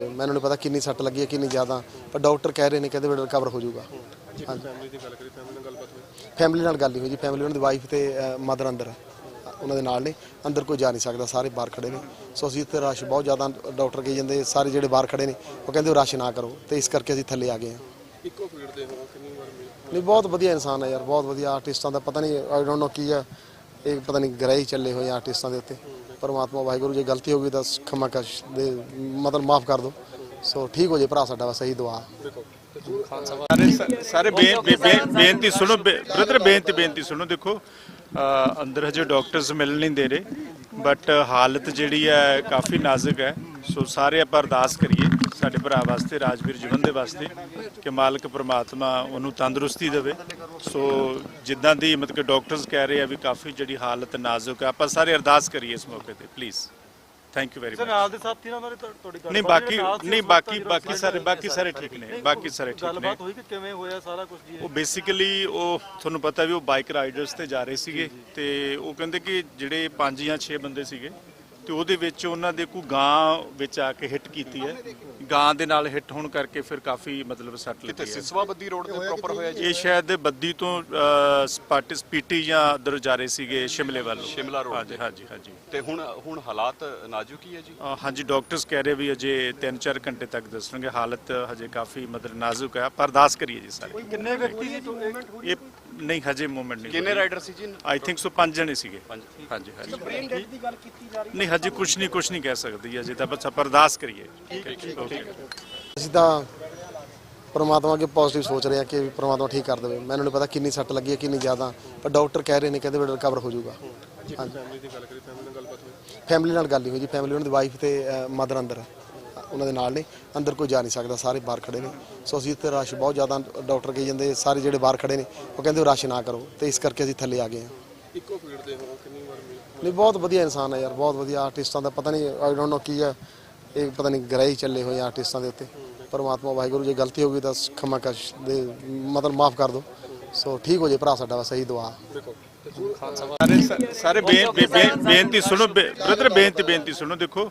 ਮੈਨੂੰ ਨਹੀਂ ਪਤਾ ਕਿੰਨੀ ਸੱਟ ਲੱਗੀ ਹੈ ਕਿੰਨੀ ਜ਼ਿਆਦਾ। ਪਰ ਡਾਕਟਰ ਕਹਿ ਰਹੇ ਨੇ ਕਹਿੰਦੇ ਬੇਟਾ ਰਿਕਵਰ ਹੋ ਜਾਊਗਾ। ਫੈਮਿਲੀ ਦੀ ਗੱਲ ਕਰੀ ਫੈਮਿਲੀ ਨਾਲ ਗੱਲਬਾਤ ਹੋਈ? ਫੈਮਿਲੀ ਨਾਲ ਗੱਲ ਨਹੀਂ ਹੋਈ ਜੀ। ਫੈਮਿਲੀ ਉਹਨਾਂ ਦੀ ਵਾਈਫ ਤੇ ਮਦਰ ਅੰਦਰ ਹੈ। ਉਹਨਾਂ ਦੇ ਨਾਲ ਨੇ। ਅੰਦਰ ਕੋਈ ਜਾ ਨਹੀਂ ਸਕਦਾ ਸਾਰੇ ਬਾਹਰ ਖੜੇ ਨੇ। ਸੋ ਅਸੀਂ ਇੱਥੇ ਰਸ਼ ਬਹੁਤ ਜ਼ਿਆਦਾ ਡਾਕਟਰ ਕਹੀ ਜਾਂਦੇ ਸਾਰੇ ਜਿਹੜੇ ਬਾਹਰ ਖੜੇ ਨੇ ਉਹ ਕਹਿੰਦੇ ਰਸ਼ ਨਾ ਕਰੋ। ਤੇ ਇਸ ਕਰਕੇ ਅਸੀਂ ਥੱਲੇ ਆ ਗਏ ਹਾਂ। ਇੱਕੋ ਫੀਲਡ ਦੇ ਹੋ ਕਿੰਨੀ ਵਾਰ ਮਿਲੇ ਨਹੀਂ ਬਹੁਤ ਵਧੀਆ ਇਨਸਾਨ ਹੈ ਯਾਰ ਬਹੁਤ ਵਧੀਆ ਆਰਟਿਸਟਾਂ ਦਾ ਪਤਾ ਨਹੀਂ ਆਈ ਡੋਨਟ ਨੋ ਕੀ ਹੈ। ਇਹ ਪਤਾ ਨਹੀਂ ਗ੍ਰਹਿ ਹੀ ਚੱਲੇ ਹੋਏ ਆਰਟਿਸਟਾਂ ਦੇ ਉੱਤੇ। ਪਰਮਾਤਮਾ ਵਾਹਿਗੁਰੂ ਜੇ ਗਲਤੀ ਹੋ ਗਈ ਤਾਂ ਖਮਾ ਕਸ਼ ਦੇ ਮਤਲਬ ਮਾਫ ਕਰ ਦਿਓ। ਸੋ ਠੀਕ ਹੋ ਜੇ ਭਰਾ ਸਾਡਾ, ਬਸ ਇਹੀ ਦੁਆ। ਸਾਰੇ ਸਾਰੇ ਬੇਨਤੀ ਸੁਣੋ ਬ੍ਰਦਰ ਬੇਨਤੀ ਬੇਨਤੀ ਸੁਣੋ, ਦੇਖੋ ਅੰਦਰ ਹਜੇ ਡਾਕਟਰਸ ਮਿਲ ਨਹੀਂ ਦੇ ਰਹੇ, ਬਟ ਹਾਲਤ ਜਿਹੜੀ ਹੈ ਕਾਫੀ ਨਾਜ਼ੁਕ ਹੈ। ਸੋ ਸਾਰੇ ਆਪਾਂ ਅਰਦਾਸ ਕਰੀਏ। ਸਾਡੇ ਭਰਾ ਵਾਸਤੇ ਰਾਜਵੀਰ ਜੀਵਨ ਦੇ ਵਾਸਤੇ ਕਿ ਮਾਲਕ ਪ੍ਰਮਾਤਮਾ ਉਹਨੂੰ ਤੰਦਰੁਸਤੀ ਦੇਵੇ। ਸੋ ਜਿੱਦਾਂ ਦੀ ਮਤਲਬ ਕਿ ਡਾਕਟਰਸ ਕਹਿ ਰਹੇ ਆ ਵੀ ਕਾਫੀ ਜਿਹੜੀ ਹਾਲਤ ਨਾਜ਼ੁਕ ਹੈ ਆਪਾਂ ਸਾਰੇ ਅਰਦਾਸ ਕਰੀਏ ਇਸ ਮੌਕੇ ਤੇ please thank you very sir much ਨਾਲ ਦੇ ਸਾਥੀ ਨਾਲ ਤੁਹਾਡੀ ਗੱਲ ਨਹੀਂ ਬਾਕੀ ਨਹੀਂ ਬਾਕੀ ਬਾਕੀ ਸਾਰੇ ਬਾਕੀ ਸਾਰੇ ਠੀਕ ਨੇ ਬਾਕੀ ਸਾਰੇ ਠੀਕ ਨੇ। ਗੱਲਬਾਤ ਹੋਈ ਕਿ ਕਿਵੇਂ ਹੋਇਆ ਸਾਰਾ ਕੁਝ ਜੀ ਉਹ ਬੇਸਿਕਲੀ ਉਹ ਤੁਹਾਨੂੰ ਪਤਾ ਵੀ ਉਹ ਬਾਈਕ ਰਾਈਡਰਸ ਤੇ ਜਾ ਰਹੇ ਸੀਗੇ ਤੇ ਉਹ ਕਹਿੰਦੇ ਕਿ ਜਿਹੜੇ 5 ਜਾਂ 6 ਬੰਦੇ ਸੀਗੇ ਤੇ ਉਹਦੇ ਵਿੱਚ ਉਹਨਾਂ ਦੇ ਕੋਈ ਗਾਂ ਵਿੱਚ ਆ ਕੇ ਹਿੱਟ ਕੀਤੀ ਹੈ? ਗਾਂ ਦੇ ਨਾਲ ਹਿੱਟ ਹੋਣ ਕਰਕੇ ਫਿਰ ਕਾਫੀ ਮਤਲਬ ਸੱਟ ਲੱਗੀ ਹੈ। ਸਿਸਵਾ ਬੱਦੀ ਰੋਡ ਤੇ ਪ੍ਰੋਪਰ ਹੋਇਆ ਜੀ? ਇਹ ਸ਼ਾਇਦ ਬੱਦੀ ਤੋਂ ਸਪਾਟਿਸ ਪੀਟੀ ਜਾਂ ਉਧਰ ਜਾ ਰਹੇ ਸੀਗੇ ਸ਼ਿਮਲੇ ਵੱਲ। ਸ਼ਿਮਲਾ road ਹਾਂਜੀ ਹਾਂਜੀ ਹਾਂਜੀ। ਤੇ ਹੁਣ ਹੁਣ ਹਾਲਾਤ ਨਾਜ਼ੁਕ ਹੀ ਹੈ ਜੀ? ਹਾਂਜੀ ਡਾਕਟਰਸ ਕਹਿ ਰਹੇ ਵੀ ਅਜੇ 3-4 ਘੰਟੇ ਤੱਕ ਦੱਸਣਗੇ। ਹਾਲਤ ਹਜੇ ਕਾਫੀ ਮਤਲਬ ਨਾਜ਼ੁਕ ਹੈ। ਪਰ ਅਰਦਾਸ ਕਰੀਏ ਜੀ ਸਾਰੇ ਕਿੰਨੇ ਵਿਅਕਤੀ ਇਹ ਨਹੀਂ ਹਜੇ ਮੂਵਮੈਂਟ ਨਹੀਂ ਕਿੰਨੇ ਰਾਈਡਰ ਸੀ ਜੀ? ਆਈ ਥਿੰਕ ਸੋ ਪੰਜ ਜਣੇ ਸੀਗੇ। ਹਾਂਜੀ ਹਾਂਜੀ। ਨਹੀਂ ਹਜੇ ਕੁਝ ਨਹੀਂ ਕੁਝ ਨਹੀਂ ਕਹਿ ਸਕਦੀ ਅਜੇ ਤਾਂ ਬਸ ਆਪਾਂ ਅਰਦਾਸ ਕਰੀਏ। ਅਸੀਂ ਤਾਂ ਪਰਮਾਤਮਾ ਅੱਗੇ ਪੋਜ਼ਿਟਿਵ ਸੋਚ ਰਹੇ ਹਾਂ ਕਿ ਪਰਮਾਤਮਾ ਠੀਕ ਕਰ ਦੇਵੇ। ਮੈਨੂੰ ਨਹੀਂ ਪਤਾ ਕਿੰਨੀ ਸੱਟ ਲੱਗੀ ਹੈ ਕਿੰਨੀ ਜ਼ਿਆਦਾ। ਪਰ ਡਾਕਟਰ ਕਹਿ ਰਹੇ ਨੇ ਕਹਿੰਦੇ ਬੇਟਾ ਰਿਕਵਰ ਹੋ ਜਾਊਗਾ। ਫੈਮਿਲੀ ਦੀ ਗੱਲ ਕਰੀ ਫੈਮਿਲੀ ਨਾਲ ਗੱਲਬਾਤ ਹੋਈ। ਫੈਮਿਲੀ ਨਾਲ ਗੱਲ ਨਹੀਂ ਹੋਈ ਜੀ ਫੈਮਿਲੀ ਉਹਨਾਂ ਦੀ ਵਾਈਫ ਤੇ ਮਦਰ ਅੰਦਰ। ਹੈ ਉਹਨਾਂ ਦੇ ਨਾਲ ਨੇ। ਅੰਦਰ ਕੋਈ ਜਾ ਨਹੀਂ ਸਕਦਾ ਸਾਰੇ ਬਾਹਰ ਖੜੇ ਨੇ। ਸੋ ਅਸੀਂ ਇੱਥੇ ਰਸ਼ ਬਹੁਤ ਜ਼ਿਆਦਾ ਡਾਕਟਰ ਕਹੀ ਜਾਂਦੇ ਸਾਰੇ ਜਿਹੜੇ ਬਾਹਰ ਖੜੇ ਨੇ ਉਹ ਕਹਿੰਦੇ ਰਸ਼ ਨਾ ਕਰੋ ਤੇ ਇਸ ਕਰਕੇ ਅਸੀਂ ਥੱਲੇ ਆ ਗਏ ਹਾਂ। ਇੱਕੋ ਫੀਲਡ ਦੇ ਹੋ ਕਿੰਨੀ ਵਾਰ ਮਿਲੇ ਨਹੀਂ ਬਹੁਤ ਵਧੀਆ ਇਨਸਾਨ ਹੈ ਯਾਰ ਬਹੁਤ ਵਧੀਆ ਆਰਟਿਸਟਾਂ ਦਾ ਪਤਾ ਨਹੀਂ ਆਈ ਡੋਨਟ ਨੋ ਕੀ ਹੈ ਇਹ ਪਤਾ ਨਹੀਂ ਗ੍ਰਹਿ ਹੀ ਚੱਲੇ ਹੋਏ ਆਰਟਿਸਟਾਂ ਦੇ ਉੱਤੇ। ਪਰਮਾਤਮਾ ਵਾਹਿਗੁਰੂ ਜੇ ਗਲਤੀ ਹੋ ਗਈ ਤਾਂ ਖਮਾ ਕਸ਼ ਦੇ ਮਤਲਬ ਮਾਫ ਕਰ ਦਿਓ। ਸੋ ਠੀਕ ਹੋ ਜੇ ਭਰਾ ਸਾਡਾ ਬਸ ਇਹੀ ਦੁਆ। ਸਾਰੇ ਸਾਰੇ ਬੇ- ਬੇ- ਬੇ- ਬੇਨਤੀ ਸੁਣੋ ਬ੍ਰਦਰ ਬੇਨਤੀ ਬੇਨਤੀ ਸੁਣੋ ਦੇਖੋ।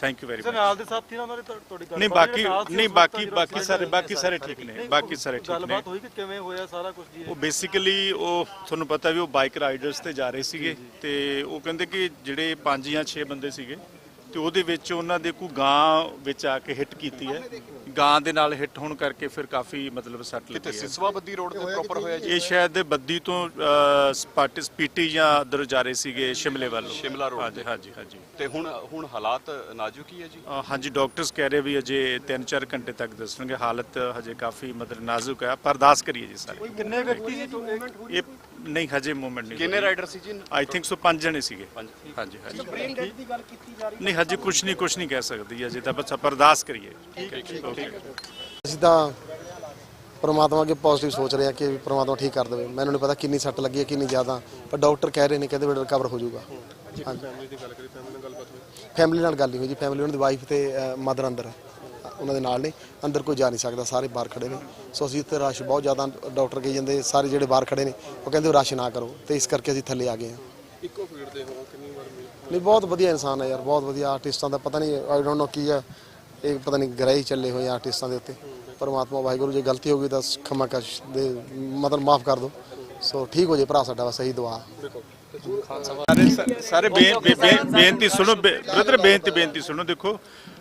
thank you very sir much ਨਾਲ ਦੇ ਸਾਥੀ ਨਾਲ ਤੁਹਾਡੀ ਗੱਲ ਨਹੀਂ ਬਾਕੀ ਨਹੀਂ ਬਾਕੀ ਬਾਕੀ ਸਾਰੇ ਬਾਕੀ ਸਾਰੇ ਠੀਕ ਨੇ ਬਾਕੀ ਸਾਰੇ ਠੀਕ ਨੇ। ਗੱਲਬਾਤ ਹੋਈ ਕਿ ਕਿਵੇਂ ਹੋਇਆ ਸਾਰਾ ਕੁਝ ਜੀ ਉਹ ਬੇਸਿਕਲੀ ਉਹ ਤੁਹਾਨੂੰ ਪਤਾ ਵੀ ਉਹ ਬਾਈਕ ਰਾਈਡਰਸ ਤੇ ਜਾ ਰਹੇ ਸੀਗੇ ਤੇ ਉਹ ਕਹਿੰਦੇ ਕਿ ਜਿਹੜੇ 5 ਜਾਂ 6 ਬੰਦੇ ਸੀਗੇ ਤੇ ਉਹਦੇ ਵਿੱਚ ਉਹਨਾਂ ਦੇ ਕੋਈ ਗਾਂ ਵਿੱਚ ਆ ਕੇ ਹਿੱਟ ਕੀਤੀ ਹੈ? ਗਾਂ ਦੇ ਨਾਲ ਹਿੱਟ ਹੋਣ ਕਰਕੇ ਫਿਰ ਕਾਫੀ ਮਤਲਬ ਸੱਟ ਲੱਗੀ ਹੈ। ਸਿਸਵਾ ਬੱਦੀ ਰੋਡ ਤੇ ਪ੍ਰੋਪਰ ਹੋਇਆ ਜੀ? ਇਹ ਸ਼ਾਇਦ ਬੱਦੀ ਤੋਂ ਸਪਾਟਿਸ ਪੀਟੀ ਜਾਂ ਉਧਰ ਜਾ ਰਹੇ ਸੀਗੇ ਸ਼ਿਮਲੇ ਵੱਲ। ਸ਼ਿਮਲਾ road ਹਾਂਜੀ ਹਾਂਜੀ ਹਾਂਜੀ। ਤੇ ਹੁਣ ਹੁਣ ਹਾਲਾਤ ਨਾਜ਼ੁਕ ਹੀ ਹੈ ਜੀ? ਹਾਂਜੀ ਡਾਕਟਰਸ ਕਹਿ ਰਹੇ ਵੀ ਅਜੇ 3-4 ਘੰਟੇ ਤੱਕ ਦੱਸਣਗੇ। ਹਾਲਤ ਹਜੇ ਕਾਫੀ ਮਤਲਬ ਨਾਜ਼ੁਕ ਹੈ। ਪਰ ਅਰਦਾਸ ਕਰੀਏ ਜੀ ਸਾਰੇ ਕਿੰਨੇ ਵਿਅਕਤੀ ਸੀ ਤੋਂ ਇਹ ਨਹੀਂ ਹਜੇ ਮੂਵਮੈਂਟ ਨਹੀਂ ਕਿੰਨੇ ਰਾਈਡਰ ਸੀ ਜੀ? ਆਈ ਥਿੰਕ ਸੋ ਪੰਜ ਜਣੇ ਸੀਗੇ। ਹਾਂਜੀ ਹਾਂਜੀ। ਨਹੀਂ ਹਜੇ ਕੁਝ ਨਹੀਂ ਕੁਝ ਨਹੀਂ ਕਹਿ ਸਕਦੀ ਅਜੇ ਤਾਂ ਬਸ ਆਪਾਂ ਅਰਦਾਸ ਕਰੀਏ। ਅਸੀਂ ਤਾਂ ਪਰਮਾਤਮਾ ਅੱਗੇ ਪੋਜ਼ਿਟਿਵ ਸੋਚ ਰਹੇ ਹਾਂ ਕਿ ਪਰਮਾਤਮਾ ਠੀਕ ਕਰ ਦੇਵੇ। ਮੈਨੂੰ ਨਹੀਂ ਪਤਾ ਕਿੰਨੀ ਸੱਟ ਲੱਗੀ ਹੈ ਕਿੰਨੀ ਜ਼ਿਆਦਾ। ਪਰ ਡਾਕਟਰ ਕਹਿ ਰਹੇ ਨੇ ਕਹਿੰਦੇ ਬੇਟਾ ਰਿਕਵਰ ਹੋ ਜਾਊਗਾ। ਫੈਮਿਲੀ ਦੀ ਗੱਲ ਕਰੀ ਫੈਮਿਲੀ ਨਾਲ ਗੱਲਬਾਤ ਹੋਈ। ਫੈਮਿਲੀ ਨਾਲ ਗੱਲ ਨਹੀਂ ਹੋਈ ਜੀ ਫੈਮਿਲੀ ਉਹਨਾਂ ਦੀ ਵਾਈਫ ਤੇ ਮਦਰ ਅੰਦਰ। ਹੈ ਉਹਨਾਂ ਦੇ ਨਾਲ ਨੇ। ਅੰਦਰ ਕੋਈ ਜਾ ਨਹੀਂ ਸਕਦਾ ਸਾਰੇ ਬਾਹਰ ਖੜੇ ਨੇ। ਸੋ ਅਸੀਂ ਇੱਥੇ ਰਸ਼ ਬਹੁਤ ਜ਼ਿਆਦਾ ਡਾਕਟਰ ਕਹੀ ਜਾਂਦੇ ਸਾਰੇ ਜਿਹੜੇ ਬਾਹਰ ਖੜੇ ਨੇ ਉਹ ਕਹਿੰਦੇ ਰਸ਼ ਨਾ ਕਰੋ ਤੇ ਇਸ ਕਰਕੇ ਅਸੀਂ ਥੱਲੇ ਆ ਗਏ ਹਾਂ। ਇੱਕੋ ਫੀਲਡ ਦੇ ਹੋ ਕਿੰਨੀ ਵਾਰ ਮਿਲੇ ਨਹੀਂ ਬਹੁਤ ਵਧੀਆ ਇਨਸਾਨ ਹੈ ਯਾਰ ਬਹੁਤ ਵਧੀਆ ਆਰਟਿਸਟਾਂ ਦਾ ਪਤਾ ਨਹੀਂ ਆਈ ਡੋਨਟ ਨੋ ਕੀ ਹੈ ਇਹ ਪਤਾ ਨਹੀਂ ਗ੍ਰਹਿ ਹੀ ਚੱਲੇ ਹੋਏ ਆਰਟਿਸਟਾਂ ਦੇ ਉੱਤੇ। ਪਰਮਾਤਮਾ ਵਾਹਿਗੁਰੂ ਜੇ ਗਲਤੀ ਹੋ ਗਈ ਤਾਂ ਖਮਾ ਕਸ਼ ਦੇ ਮਤਲਬ ਮਾਫ ਕਰ ਦਿਓ। ਸੋ ਠੀਕ ਹੋ ਜੇ ਭਰਾ ਸਾਡਾ ਬਸ ਇਹੀ ਦੁਆ। ਸਾਰੇ ਬੇਨਤੀ ਸੁਣੋ ਬ੍ਰਦਰ ਬੇਨਤੀ ਬੇਨਤੀ ਸੁਣੋ ਦੇਖੋ।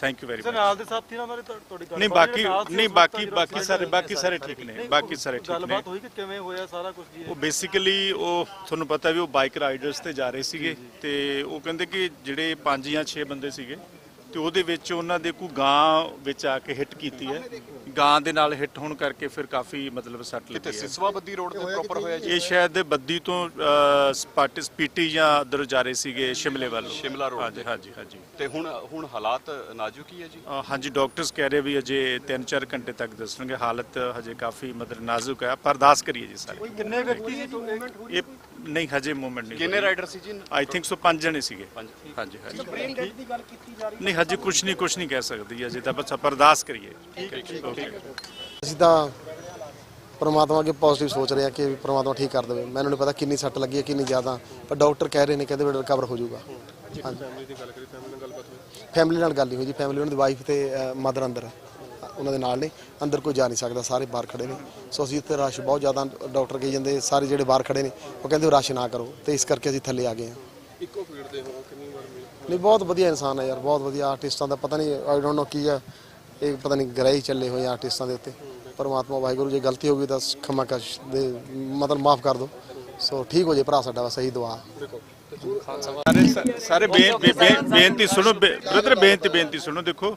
thank you very sir much ਨਾਲ ਦੇ ਸਾਥੀ ਨਾਲ ਤੁਹਾਡੀ ਗੱਲ ਨਹੀਂ ਬਾਕੀ ਨਹੀਂ ਬਾਕੀ ਬਾਕੀ ਸਾਰੇ ਬਾਕੀ ਸਾਰੇ ਠੀਕ ਨੇ। ਬਾਕੀ ਸਾਰੇ ਠੀਕ ਨੇ। ਗੱਲਬਾਤ ਹੋਈ ਕਿ ਕਿਵੇਂ ਹੋਇਆ ਸਾਰਾ ਕੁਝ ਜੀ ਉਹ ਬੇਸਿਕਲੀ ਉਹ ਤੁਹਾਨੂੰ ਪਤਾ ਵੀ ਉਹ ਬਾਈਕ ਰਾਈਡਰਸ ਤੇ ਜਾ ਰਹੇ ਸੀਗੇ ਤੇ ਉਹ ਕਹਿੰਦੇ ਕਿ ਜਿਹੜੇ 5 ਜਾਂ 6 ਬੰਦੇ ਸੀਗੇ ਤੇ ਉਹਦੇ ਵਿੱਚ ਉਹਨਾਂ ਦੇ ਕੋਈ ਗਾਂ ਵਿੱਚ ਆ ਕੇ ਹਿੱਟ ਕੀਤੀ ਹੈ। ਗਾਂ ਦੇ ਨਾਲ ਹਿੱਟ ਹੋਣ ਕਰਕੇ ਫਿਰ ਕਾਫੀ ਮਤਲਬ ਸੱਟ ਕਿਤੇ ਲੱਗੀ ਹੈ। ਸਿਸਵਾ ਬੱਦੀ ਰੋਡ ਤੇ ਪ੍ਰੋਪਰ ਹੋਇਆ ਜੀ? ਇਹ ਸ਼ਾਇਦ ਬੱਦੀ ਤੋਂ ਸਪਾਟਿਸ ਪੀਟੀ ਜਾਂ ਉਧਰ ਜਾ ਰਹੇ ਸੀਗੇ ਸ਼ਿਮਲੇ ਵੱਲ। ਸ਼ਿਮਲਾ road ਹਾਂਜੀ ਤੇ। ਹਾਂਜੀ ਹਾਂਜੀ। ਤੇ ਹੁਣ ਹੁਣ ਹਾਲਾਤ ਨਾਜ਼ੁਕ ਹੀ ਹੈ ਜੀ? ਅ, ਹਾਂਜੀ ਡਾਕਟਰਸ ਕਹਿ ਰਹੇ ਵੀ ਅਜੇ 3-4 ਘੰਟੇ ਤੱਕ ਦੱਸਣਗੇ। ਹਾਲਤ ਹਜੇ ਕਾਫੀ ਮਤਲਬ ਨਾਜ਼ੁਕ ਹੈ। ਪਰ ਅਰਦਾਸ ਕਰੀਏ ਜੀ ਸਾਰੇ। ਕਿੰਨੇ ਵਿਅਕਤੀ ਸੀ ਇਹ ਨਹੀਂ ਹਜੇ ਮੂਵਮੈਂਟ ਨਹੀਂ ਕਿੰਨੇ ਰਾਈਡਰ ਸੀ ਜੀ? ਆਈ ਥਿੰਕ ਸੋ ਪੰਜ ਜਣੇ ਸੀਗੇ। ਹਾਂਜੀ ਹਾਂਜੀ। ਨਹੀਂ ਹਜੇ ਕੁਝ ਨਹੀਂ ਕੁਝ ਨਹੀਂ ਕਹਿ ਸਕਦੀ ਅਜੇ ਤਾਂ ਬਸ ਅਰਦਾਸ ਕਰੀਏ। ਠੀਕ ਹੈ ਅਸੀਂ ਤਾਂ ਪਰਮਾਤਮਾ ਅੱਗੇ ਪੋਜ਼ਿਟਿਵ ਸੋਚ ਰਹੇ ਕਿ ਪਰਮਾਤਮਾ ਠੀਕ ਕਰ ਦੇਵੇ। ਮੈਨੂੰ ਨਹੀਂ ਪਤਾ ਕਿੰਨੀ ਸੱਟ ਲੱਗੀ ਹੈ ਕਿੰਨੀ ਜ਼ਿਆਦਾ। ਪਰ ਡਾਕਟਰ ਕਹਿ ਰਹੇ ਨੇ ਕਹਿੰਦੇ ਵੀ ਰਿਕਵਰ ਹੋ ਜਾਊਗਾ। ਫੈਮਿਲੀ ਦੀ ਗੱਲ ਕਰੀ ਫੈਮਿਲੀ ਨਾਲ ਗੱਲਬਾਤ ਹੋਈ ਫੈਮਿਲੀ ਨਾਲ ਗੱਲ ਨਹੀਂ ਹੋਈ ਜੀ। ਫੈਮਿਲੀ ਉਹਨਾਂ ਦੀ ਵਾਈਫ ਤੇ ਮਦਰ ਅੰਦਰ ਹੈ। ਉਹਨਾਂ ਦੇ ਨਾਲ ਨੇ ਅੰਦਰ ਕੋਈ ਜਾ ਨਹੀਂ ਸਕਦਾ ਸਾਰੇ ਬਾਹਰ ਖੜੇ ਨੇ। ਸੋ ਅਸੀਂ ਇੱਥੇ ਰਸ਼ ਬਹੁਤ ਜ਼ਿਆਦਾ ਡਾਕਟਰ ਕਹੀ ਜਾਂਦੇ ਸਾਰੇ ਜਿਹੜੇ ਬਾਹਰ ਖੜੇ ਨੇ ਉਹ ਕਹਿੰਦੇ ਰਸ਼ ਨਾ ਕਰੋ ਤੇ ਇਸ ਕਰਕੇ ਅਸੀਂ ਥੱਲੇ ਆ ਗਏ ਹਾਂ। ਇੱਕੋ ਫੀਲਡ ਦੇ ਹੋ ਕਿੰਨੀ ਵਾਰ ਮਿਲੇ ਨਹੀਂ ਬਹੁਤ ਵਧੀਆ ਇਨਸਾਨ ਹੈ ਯਾਰ ਬਹੁਤ ਵਧੀਆ ਆਰਟਿਸਟਾਂ ਦਾ ਪਤਾ ਨਹੀਂ ਆਈ ਡੋਨਟ ਨੋ ਕੀ ਹੈ ਇਹ ਪਤਾ ਨਹੀਂ ਗ੍ਰਹਿ ਹੀ ਚੱਲੇ ਹੋਏ ਆਰਟਿਸਟਾਂ ਦੇ ਉੱਤੇ। ਪਰਮਾਤਮਾ ਵਾਹਿਗੁਰੂ ਜੇ ਗਲਤੀ ਹੋ ਗਈ ਤਾਂ ਖਮਾ ਕਸ਼ ਦੇ ਮਤਲਬ ਮਾਫ ਕਰ ਦਿਓ। ਸੋ ਠੀਕ ਹੋ ਜੇ ਭਰਾ ਸਾਡਾ ਬਸ ਇਹੀ ਦੁਆ। ਸਾਰੇ ਸਾਰੇ ਬੇ- ਬੇ- ਬੇ- ਬੇਨਤੀ ਸੁਣੋ ਬ੍ਰਦਰ ਬੇਨਤੀ ਬੇਨਤੀ ਸੁਣੋ ਦੇਖੋ।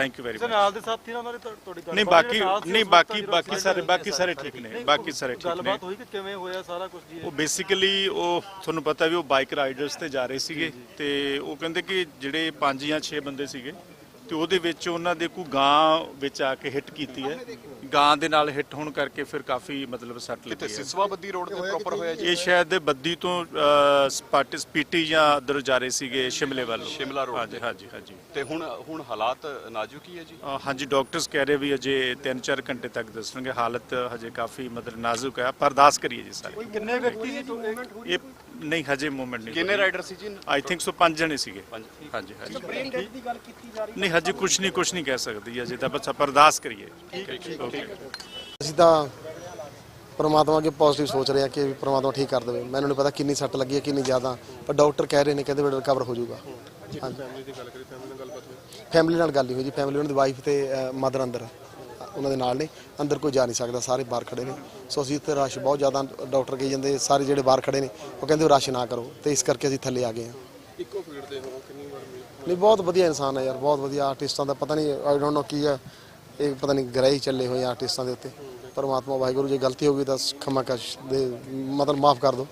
thank you very much ਨਾਲ ਦੇ ਸਾਥੀ ਨਾਲ ਉਹਨਾਂ ਤੁਹਾ- ਤੁਹਾਡੀ ਗੱਲ ਨਹੀਂ ਬਾਕੀ ਨਹੀਂ ਬਾਕੀ ਬਾਕੀ ਸਾਰੇ ਬਾਕੀ ਸਾਰੇ ਠੀਕ ਨੇ। ਬਾਕੀ ਸਾਰੇ ਠੀਕ ਨੇ। ਗੱਲਬਾਤ ਹੋਈ ਕਿ ਕਿਵੇਂ ਹੋਇਆ ਸਾਰਾ ਕੁਝ ਜੀ ਉਹ ਬੇਸਿਕਲੀ ਉਹ ਤੁਹਾਨੂੰ ਪਤਾ ਵੀ ਉਹ ਬਾਈਕ ਰਾਈਡਰਸ ਤੇ ਜਾ ਰਹੇ ਸੀਗੇ ਤੇ ਉਹ ਕਹਿੰਦੇ ਕਿ ਜਿਹੜੇ 5 ਜਾਂ 6 ਬੰਦੇ ਸੀਗੇ ਤੇ ਉਹਦੇ ਵਿੱਚ ਉਹਨਾਂ ਦੇ ਕੋਈ ਗਾਂ ਵਿੱਚ ਆ ਕੇ ਹਿੱਟ ਕੀਤੀ ਹੈ। ਗਾਂ ਦੇ ਨਾਲ ਹਿੱਟ ਹੋਣ ਕਰਕੇ ਫਿਰ ਕਾਫੀ ਮਤਲਬ ਸੱਟ ਕਿਤੇ ਲੱਗੀ ਹੈ। ਸਿਸਵਾ ਬੱਦੀ ਰੋਡ ਤੇ ਪ੍ਰੋਪਰ ਹੋਇਆ ਜੀ? ਇਹ ਸ਼ਾਇਦ ਬੱਦੀ ਤੋਂ ਸਪਾਟਿਸ ਪੀਟੀ ਜਾਂ ਉਧਰ ਜਾ ਰਹੇ ਸੀਗੇ ਸ਼ਿਮਲੇ ਵੱਲ। ਸ਼ਿਮਲਾ road ਹਾਂਜੀ ਤੇ। ਹਾਂਜੀ ਹਾਂਜੀ। ਤੇ ਹੁਣ ਹੁਣ ਹਾਲਾਤ ਨਾਜ਼ੁਕ ਹੀ ਹੈ ਜੀ? ਅ, ਹਾਂਜੀ ਡਾਕਟਰਸ ਕਹਿ ਰਹੇ ਵੀ ਅਜੇ 3-4 ਘੰਟੇ ਤੱਕ ਦੱਸਣਗੇ। ਹਾਲਤ ਹਜੇ ਕਾਫੀ ਮਤਲਬ ਨਾਜ਼ੁਕ ਹੈ। ਪਰ ਅਰਦਾਸ ਕਰੀਏ ਜੀ ਸਾਰੇ ਕਿੰਨੇ ਵਿਅਕਤੀ ਸੀ ਇਹ ਨਹੀਂ ਹਜੇ ਮੂਵਮੈਂਟ ਨਹੀਂ ਕਿੰਨੇ ਰਾਈਡਰ ਸੀ ਜੀ? ਆਈ ਥਿੰਕ ਸੋ ਪੰਜ ਜਣੇ ਸੀਗੇ। ਹਾਂਜੀ ਹਾਂਜੀ। ਨਹੀਂ ਹਜੇ ਕੁਝ ਨਹੀਂ ਕੁਝ ਨਹੀਂ ਕਹਿ ਸਕਦੀ ਅਜੇ ਤਾਂ ਬਸ ਆਪਾਂ ਅਰਦਾਸ ਕਰੀਏ। ਠੀਕ ਹੈ ਓਕੇ ਅਸੀਂ ਤਾਂ ਪਰਮਾਤਮਾ ਅੱਗੇ ਪੋਜ਼ਿਟਿਵ ਸੋਚ ਰਹੇ ਹਾਂ ਕਿ ਵੀ ਪਰਮਾਤਮਾ ਠੀਕ ਕਰ ਦੇਵੇ। ਮੈਨੂੰ ਨਹੀਂ ਪਤਾ ਕਿੰਨੀ ਸੱਟ ਲੱਗੀ ਹੈ ਕਿੰਨੀ ਜ਼ਿਆਦਾ। ਪਰ ਡਾਕਟਰ ਕਹਿ ਰਹੇ ਨੇ ਕਹਿੰਦੇ ਵੀ ਰਿਕਵਰ ਹੋ ਜਾਊਗਾ। ਫੈਮਿਲੀ ਦੀ ਗੱਲ ਕਰੀ ਫੈਮਿਲੀ ਨਾਲ ਗੱਲਬਾਤ ਹੋਈ ਫੈਮਿਲੀ ਨਾਲ ਗੱਲ ਨਹੀਂ ਹੋਈ ਜੀ ਫੈਮਿਲੀ ਉਹਨਾਂ ਦੀ ਵਾਈਫ ਤੇ ਮਦਰ ਅੰਦਰ। ਹੈ ਉਹਨਾਂ ਦੇ ਨਾਲ ਨੇ ਅੰਦਰ ਕੋਈ ਜਾ ਨਹੀਂ ਸਕਦਾ ਸਾਰੇ ਬਾਹਰ ਖੜੇ ਨੇ। ਸੋ ਅਸੀਂ ਇੱਥੇ ਰਸ਼ ਬਹੁਤ ਜ਼ਿਆਦਾ ਡਾਕਟਰ ਕਹੀ ਜਾਂਦੇ ਸਾਰੇ ਜਿਹੜੇ ਬਾਹਰ ਖੜੇ ਨੇ ਉਹ ਕਹਿੰਦੇ ਰਸ਼ ਨਾ ਕਰੋ ਤੇ ਇਸ ਕਰਕੇ ਅਸੀਂ ਥੱਲੇ ਆ ਗਏ ਹਾਂ। ਇੱਕੋ ਫੀਲਡ ਦੇ ਹੋ ਕਿੰਨੀ ਵਾਰ ਨਹੀਂ ਬਹੁਤ ਵਧੀਆ ਇਨਸਾਨ ਹੈ ਯਾਰ ਬਹੁਤ ਵਧੀਆ ਆਰਟਿਸਟਾਂ ਦਾ ਪਤਾ ਨਹੀਂ ਆਈ ਡੋਨਟ ਨੋ ਕੀ ਹੈ। ਇਹ ਪਤਾ ਨਹੀਂ ਗ੍ਰਹਿ ਚੱਲੇ ਹੋਏ ਆਰਟਿਸਟਾਂ ਦੇ ਉੱਤੇ। ਪਰਮਾਤਮਾ ਵਾਹਿਗੁਰੂ ਜੇ ਗਲਤੀ ਹੋ ਗਈ ਤਾਂ ਖਮਾ ਕਸ਼ ਦੇ ਮਤਲਬ ਮਾਫ ਕਰ ਦਿਓ।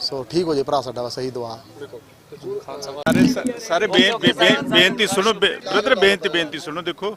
ਸੋ ਠੀਕ ਹੋ ਜੇ ਭਰਾ ਸਾਡਾ ਬਸ ਇਹੀ ਦੁਆ। ਸਾਰੇ ਬੇਨਤੀ ਸੁਣੋ ਬ੍ਰਦਰ ਬੇਨਤੀ ਬੇਨਤੀ ਸੁਣੋ ਦੇਖੋ।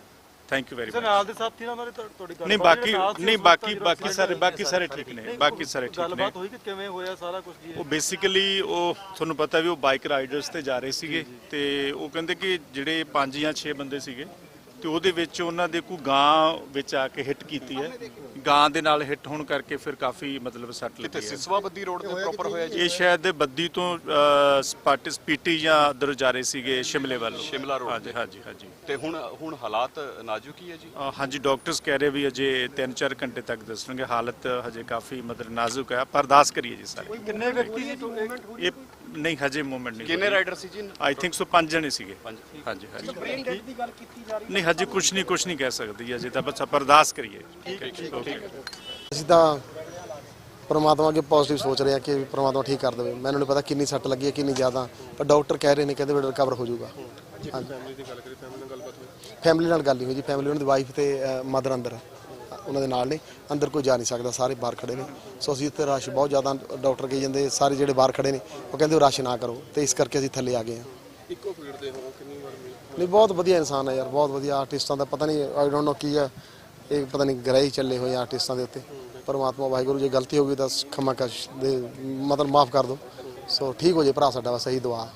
thank you very much ਨਾਲ ਦੇ ਸਾਥੀ ਨਾਲ ਉਹਨਾਂ ਤੁਹਾਡੀ ਗੱਲ ਨਹੀਂ ਬਾਕੀ ਨਹੀਂ ਬਾਕੀ ਬਾਕੀ ਸਾਰੇ ਬਾਕੀ ਸਾਰੇ ਠੀਕ ਨੇ। ਬਾਕੀ ਸਾਰੇ ਠੀਕ ਨੇ। ਗੱਲਬਾਤ ਹੋਈ ਕਿ ਕਿਵੇਂ ਹੋਇਆ ਸਾਰਾ ਕੁਝ ਜੀ? ਉਹ ਬੇਸਿਕਲੀ ਉਹ ਤੁਹਾਨੂੰ ਪਤਾ ਵੀ ਉਹ ਬਾਈਕ ਰਾਈਡਰਸ ਤੇ ਜਾ ਰਹੇ ਸੀਗੇ ਤੇ ਉਹ ਕਹਿੰਦੇ ਕਿ ਜਿਹੜੇ 5 ਜਾਂ 6 ਬੰਦੇ ਸੀਗੇ ਤੇ ਉਹਦੇ ਵਿੱਚ ਉਹਨਾਂ ਦੇ ਕੋਈ ਗਾਂ ਵਿੱਚ ਆ ਕੇ ਹਿੱਟ ਕੀਤੀ ਹੈ? ਗਾਂ ਦੇ ਨਾਲ ਹਿੱਟ ਹੋਣ ਕਰਕੇ ਫਿਰ ਕਾਫੀ ਮਤਲਬ ਸੱਟ ਕਿਤੇ ਲੱਗੀ ਹੈ। ਸਿਸਵਾ ਬੱਦੀ ਰੋਡ ਤੇ ਪ੍ਰੋਪਰ ਹੋਇਆ ਜੀ? ਇਹ ਸ਼ਾਇਦ ਬੱਦੀ ਤੋਂ ਸਪਾਟਿਸ ਪੀਟੀ ਜਾਂ ਉਧਰ ਜਾ ਰਹੇ ਸੀਗੇ ਸ਼ਿਮਲੇ ਵੱਲ। ਸ਼ਿਮਲਾ road ਹਾਂਜੀ ਤੇ। ਹਾਂਜੀ ਹਾਂਜੀ। ਤੇ ਹੁਣ ਹੁਣ ਹਾਲਾਤ ਨਾਜ਼ੁਕ ਹੀ ਹੈ ਜੀ? ਅ, ਹਾਂਜੀ ਡਾਕਟਰਸ ਕਹਿ ਰਹੇ ਵੀ ਅਜੇ 3-4 ਘੰਟੇ ਤੱਕ ਦੱਸਣਗੇ। ਹਾਲਤ ਹਜੇ ਕਾਫੀ ਮਤਲਬ ਨਾਜ਼ੁਕ ਹੈ। ਪਰ ਅਰਦਾਸ ਕਰੀਏ ਜੀ ਸਾਰੇ। ਕਿੰਨੇ ਵਿਅਕਤੀ ਇੱਕ- ਇਹ ਨਹੀਂ ਹਜੇ ਮੂਵਮੈਂਟ ਨਹੀਂ ਕਿੰਨੇ ਰਾਈਡਰ ਸੀ ਜੀ? ਆਈ ਥਿੰਕ ਸੋ ਪੰਜ ਜਣੇ ਸੀਗੇ। ਹਾਂਜੀ ਹਾਂਜੀ। ਨਹੀਂ ਹਜੇ ਕੁਝ ਨਹੀਂ ਕੁਝ ਨਹੀਂ ਕਹਿ ਸਕਦੀ ਅਜੇ ਤਾਂ ਬਸ ਅਰਦਾਸ ਕਰੀਏ। ਠੀਕ ਹੈ ਓਕੇ ਅਸੀਂ ਤਾਂ ਪਰਮਾਤਮਾ ਅੱਗੇ ਪੋਜ਼ਿਟਿਵ ਸੋਚ ਰਹੇ ਹਾਂ ਕਿ ਪਰਮਾਤਮਾ ਠੀਕ ਕਰ ਦੇਵੇ। ਮੈਨੂੰ ਨਹੀਂ ਪਤਾ ਕਿੰਨੀ ਸੱਟ ਲੱਗੀ ਹੈ ਕਿੰਨੀ ਜ਼ਿਆਦਾ। ਪਰ ਡਾਕਟਰ ਕਹਿ ਰਹੇ ਨੇ ਕਹਿੰਦੇ ਵੀ ਰਿਕਵਰ ਹੋ ਜਾਊਗਾ। ਫੈਮਿਲੀ ਦੀ ਗੱਲ ਕਰੀ ਫੈਮਿਲੀ ਨਾਲ ਗੱਲਬਾਤ ਹੋਈ ਫੈਮਿਲੀ ਨਾਲ ਗੱਲ ਨਹੀਂ ਹੋਈ ਜੀ ਫੈਮਿਲੀ ਉਹਨਾਂ ਦੀ ਵਾਈਫ ਤੇ ਮਦਰ ਅੰਦਰ। ਹੈ ਉਹਨਾਂ ਦੇ ਨਾਲ ਨੇ ਅੰਦਰ ਕੋਈ ਜਾ ਨਹੀਂ ਸਕਦਾ ਸਾਰੇ ਬਾਹਰ ਖੜੇ ਨੇ। ਸੋ ਅਸੀਂ ਇੱਥੇ ਰਸ਼ ਬਹੁਤ ਜ਼ਿਆਦਾ ਡਾਕਟਰ ਕਹੀ ਜਾਂਦੇ ਸਾਰੇ ਜਿਹੜੇ ਬਾਹਰ ਖੜੇ ਨੇ ਉਹ ਕਹਿੰਦੇ ਰਸ਼ ਨਾ ਕਰੋ ਤੇ ਇਸ ਕਰਕੇ ਅਸੀਂ ਥੱਲੇ ਆ ਗਏ ਹਾਂ। ਇੱਕੋ ਫੀਲਡ ਦੇ ਹੋ ਕਿੰਨੀ ਵਾਰ ਮਿਲੇ ਨਹੀਂ ਬਹੁਤ ਵਧੀਆ ਇਨਸਾਨ ਹੈ ਯਾਰ ਬਹੁਤ ਵਧੀਆ ਆਰਟਿਸਟਾਂ ਦਾ ਪਤਾ ਨਹੀਂ ਆਈ ਡੋਨਟ ਨੋ ਕੀ ਹੈ। ਇਹ ਪਤਾ ਨਹੀਂ ਗ੍ਰਹਿ ਚੱਲੇ ਹੋਏ ਆਰਟਿਸਟਾਂ ਦੇ ਉੱਤੇ। ਪਰਮਾਤਮਾ ਵਾਹਿਗੁਰੂ ਜੇ ਗਲਤੀ ਹੋ ਗਈ ਤਾਂ ਖਮਾ ਕਸ਼ ਦੇ ਮਤਲਬ ਮਾਫ ਕਰ ਦਿਓ। ਸੋ ਠੀਕ ਹੋ ਜੇ ਭਰਾ ਸਾਡਾ ਬਸ ਇਹੀ ਦੁਆ।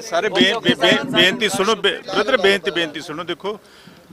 ਸਾਰੇ ਬੇਨਤੀ ਸੁਣੋ ਬ੍ਰਦਰ ਬੇਨਤੀ ਬੇਨਤੀ ਸੁਣੋ ਦੇਖੋ।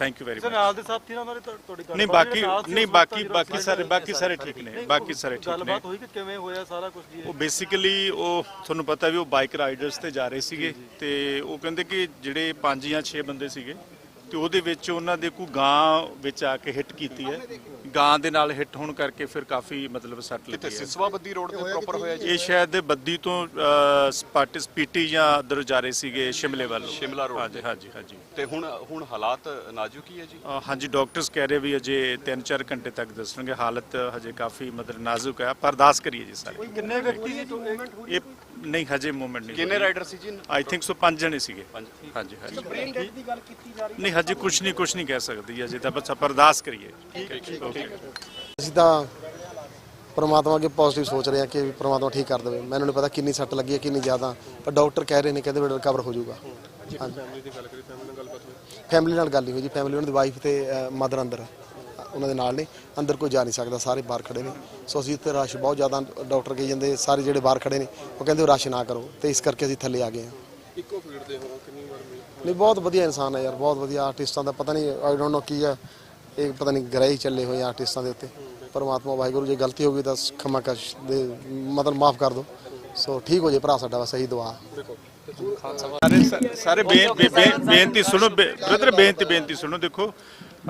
thank you very sir much ਨਾਲ ਦੇ ਸਾਥੀ ਨਾਲ ਉਹਨਾਂ ਨੇ ਤੁਹਾ- ਤੁਹਾਡੀ ਗੱਲ ਨਹੀਂ ਬਾਕੀ ਨਹੀਂ ਬਾਕੀ ਬਾਕੀ ਸਾਰੇ ਬਾਕੀ ਸਾਰੇ ਠੀਕ ਨੇ। ਬਾਕੀ ਸਾਰੇ ਠੀਕ ਨੇ। ਗੱਲਬਾਤ ਹੋਈ ਕਿ ਕਿਵੇਂ ਹੋਇਆ ਸਾਰਾ ਕੁਝ ਜੀ? ਉਹ ਬੇਸਿਕਲੀ ਉਹ ਤੁਹਾਨੂੰ ਪਤਾ ਵੀ ਉਹ ਬਾਈਕ ਰਾਈਡਰਸ ਤੇ ਜਾ ਰਹੇ ਸੀਗੇ ਤੇ ਉਹ ਕਹਿੰਦੇ ਕਿ ਜਿਹੜੇ 5 ਜਾਂ 6 ਬੰਦੇ ਸੀਗੇ ਤੇ ਉਹਦੇ ਵਿੱਚ ਉਹਨਾਂ ਦੇ ਕੋਈ ਗਾਂ ਵਿੱਚ ਆ ਕੇ ਹਿੱਟ ਕੀਤੀ ਹੈ? ਗਾਂ ਦੇ ਨਾਲ ਹਿੱਟ ਹੋਣ ਕਰਕੇ ਫਿਰ ਕਾਫੀ ਮਤਲਬ ਸੱਟ ਲੱਗੀ ਹੈ। ਸਿਸਵਾ ਬੱਦੀ ਰੋਡ ਤੇ ਪ੍ਰੋਪਰ ਹੋਇਆ ਜੀ? ਇਹ ਸ਼ਾਇਦ ਬੱਦੀ ਤੋਂ ਸਪਾਟਿਸ ਪੀਟੀ ਜਾਂ ਅਦਰ ਜਾ ਰਹੇ ਸੀਗੇ ਸ਼ਿਮਲੇ ਵੱਲ। ਸ਼ਿਮਲਾ road ਹਾਂਜੀ ਹਾਂਜੀ ਹਾਂਜੀ। ਤੇ ਹੁਣ ਹੁਣ ਹਾਲਾਤ ਨਾਜ਼ੁਕ ਹੀ ਹੈ ਜੀ? ਹਾਂਜੀ ਡਾਕਟਰਸ ਕਹਿ ਰਹੇ ਵੀ ਅਜੇ 3-4 ਘੰਟੇ ਤੱਕ ਦੱਸਣਗੇ। ਹਾਲਤ ਹਜੇ ਕਾਫੀ ਮਤਲਬ ਨਾਜ਼ੁਕ ਹੈ। ਪਰ ਅਰਦਾਸ ਕਰੀਏ ਜੀ ਸਾਰੇ। ਕਿੰਨੇ ਵਿਅਕਤੀ ਸੀ ਮੂਵਮੈਂਟ ਹੋਈ ਇਹ ਨਹੀਂ ਹਜੇ ਮੂਵਮੈਂਟ ਨਹੀਂ ਕਿੰਨੇ ਰਾਈਡਰ ਸੀ ਜੀ ਆਈ ਥਿੰਕ ਸੋ ਪੰਜ ਜਣੇ ਸੀਗੇ। ਪੰਜ। ਹਾਂਜੀ ਹਾਂਜੀ। ਬ੍ਰੇਨ ਡੈਡ ਦੀ ਗੱਲ ਕੀਤੀ ਜਾ ਰਹੀ ਨਹੀਂ ਹਜੇ ਕੁਝ ਨਹੀਂ ਕੁਝ ਨਹੀਂ ਕਹਿ ਸਕਦੀ ਅਜੇ ਤਾਂ ਬਸ ਅਰਦਾਸ ਕਰੀਏ। ਓਕੇ ਅਸੀਂ ਤਾਂ ਪਰਮਾਤਮਾ ਅੱਗੇ ਪੋਜ਼ਿਟਿਵ ਸੋਚ ਰਹੇ ਹਾਂ ਕਿ ਪਰਮਾਤਮਾ ਠੀਕ ਕਰ ਦੇਵੇ। ਮੈਨੂੰ ਨਹੀਂ ਪਤਾ ਕਿੰਨੀ ਸੱਟ ਲੱਗੀ ਹੈ ਕਿੰਨੀ ਜ਼ਿਆਦਾ। ਪਰ ਡਾਕਟਰ ਕਹਿ ਰਹੇ ਨੇ ਕਹਿੰਦੇ ਬੇਟਾ ਰਿਕਵਰ ਹੋ ਜਾਊਗਾ। ਫੈਮਿਲੀ ਦੀ ਗੱਲ ਕਰੀ ਫੈਮਿਲੀ ਨਾਲ ਗੱਲਬਾਤ ਹੋਈ ਫੈਮਿਲੀ ਨਾਲ ਗੱਲ ਨਹੀਂ ਹੋਈ ਜੀ ਫੈਮਿਲੀ ਉਹਨਾਂ ਦੀ ਵਾਈਫ ਤੇ ਮਦਰ ਅੰਦਰ। ਹੈ। ਉਹਨਾਂ ਦੇ ਨਾਲ ਨੇ ਅੰਦਰ ਕੋਈ ਜਾ ਨਹੀਂ ਸਕਦਾ ਸਾਰੇ ਬਾਹਰ ਖੜੇ ਨੇ। ਸੋ ਅਸੀਂ ਇੱਥੇ ਰਸ਼ ਬਹੁਤ ਜ਼ਿਆਦਾ ਡਾਕਟਰ ਕਹੀ ਜਾਂਦੇ ਸਾਰੇ ਜਿਹੜੇ ਬਾਹਰ ਖੜੇ ਨੇ ਉਹ ਕਹਿੰਦੇ ਰਸ਼ ਨਾ ਕਰੋ ਤੇ ਇਸ ਕਰਕੇ ਅਸੀਂ ਥੱਲੇ ਆ ਗਏ ਹਾਂ। ਇੱਕੋ ਫੀਲਡ ਦੇ ਹੋ ਕਿੰਨੀ ਵਾਰ ਮਿਲੇ ਨਹੀਂ ਬਹੁਤ ਵਧੀਆ ਇਨਸਾਨ ਹੈ ਯਾਰ ਬਹੁਤ ਵਧੀਆ ਆਰਟਿਸਟਾਂ ਦਾ ਪਤਾ ਨਹੀਂ ਆਈ ਡੋਨਟ ਨੋ ਕੀ ਹੈ ਇਹ ਪਤਾ ਨਹੀਂ ਗ੍ਰਹਿ ਹੀ ਚੱਲੇ ਹੋਏ ਆਰਟਿਸਟਾਂ ਦੇ ਉੱਤੇ। ਪਰਮਾਤਮਾ ਵਾਹਿਗੁਰੂ ਜੇ ਗਲਤੀ ਹੋ ਗਈ ਤਾਂ ਖਮਾ ਕਸ਼ ਦੇ ਮਤਲਬ ਮਾਫ ਕਰ ਦਿਓ। ਸੋ ਠੀਕ ਹੋ ਜੇ ਭਰਾ ਸਾਡਾ ਬਸ ਇਹੀ ਦੁਆ। ਸਾਰੇ ਸਾਰੇ ਬੇ- ਬੇ- ਬੇ- ਬੇਨਤੀ ਸੁਣੋ ਬ੍ਰਦਰ ਬੇਨਤੀ ਬੇਨਤੀ ਸੁਣੋ ਦੇਖੋ।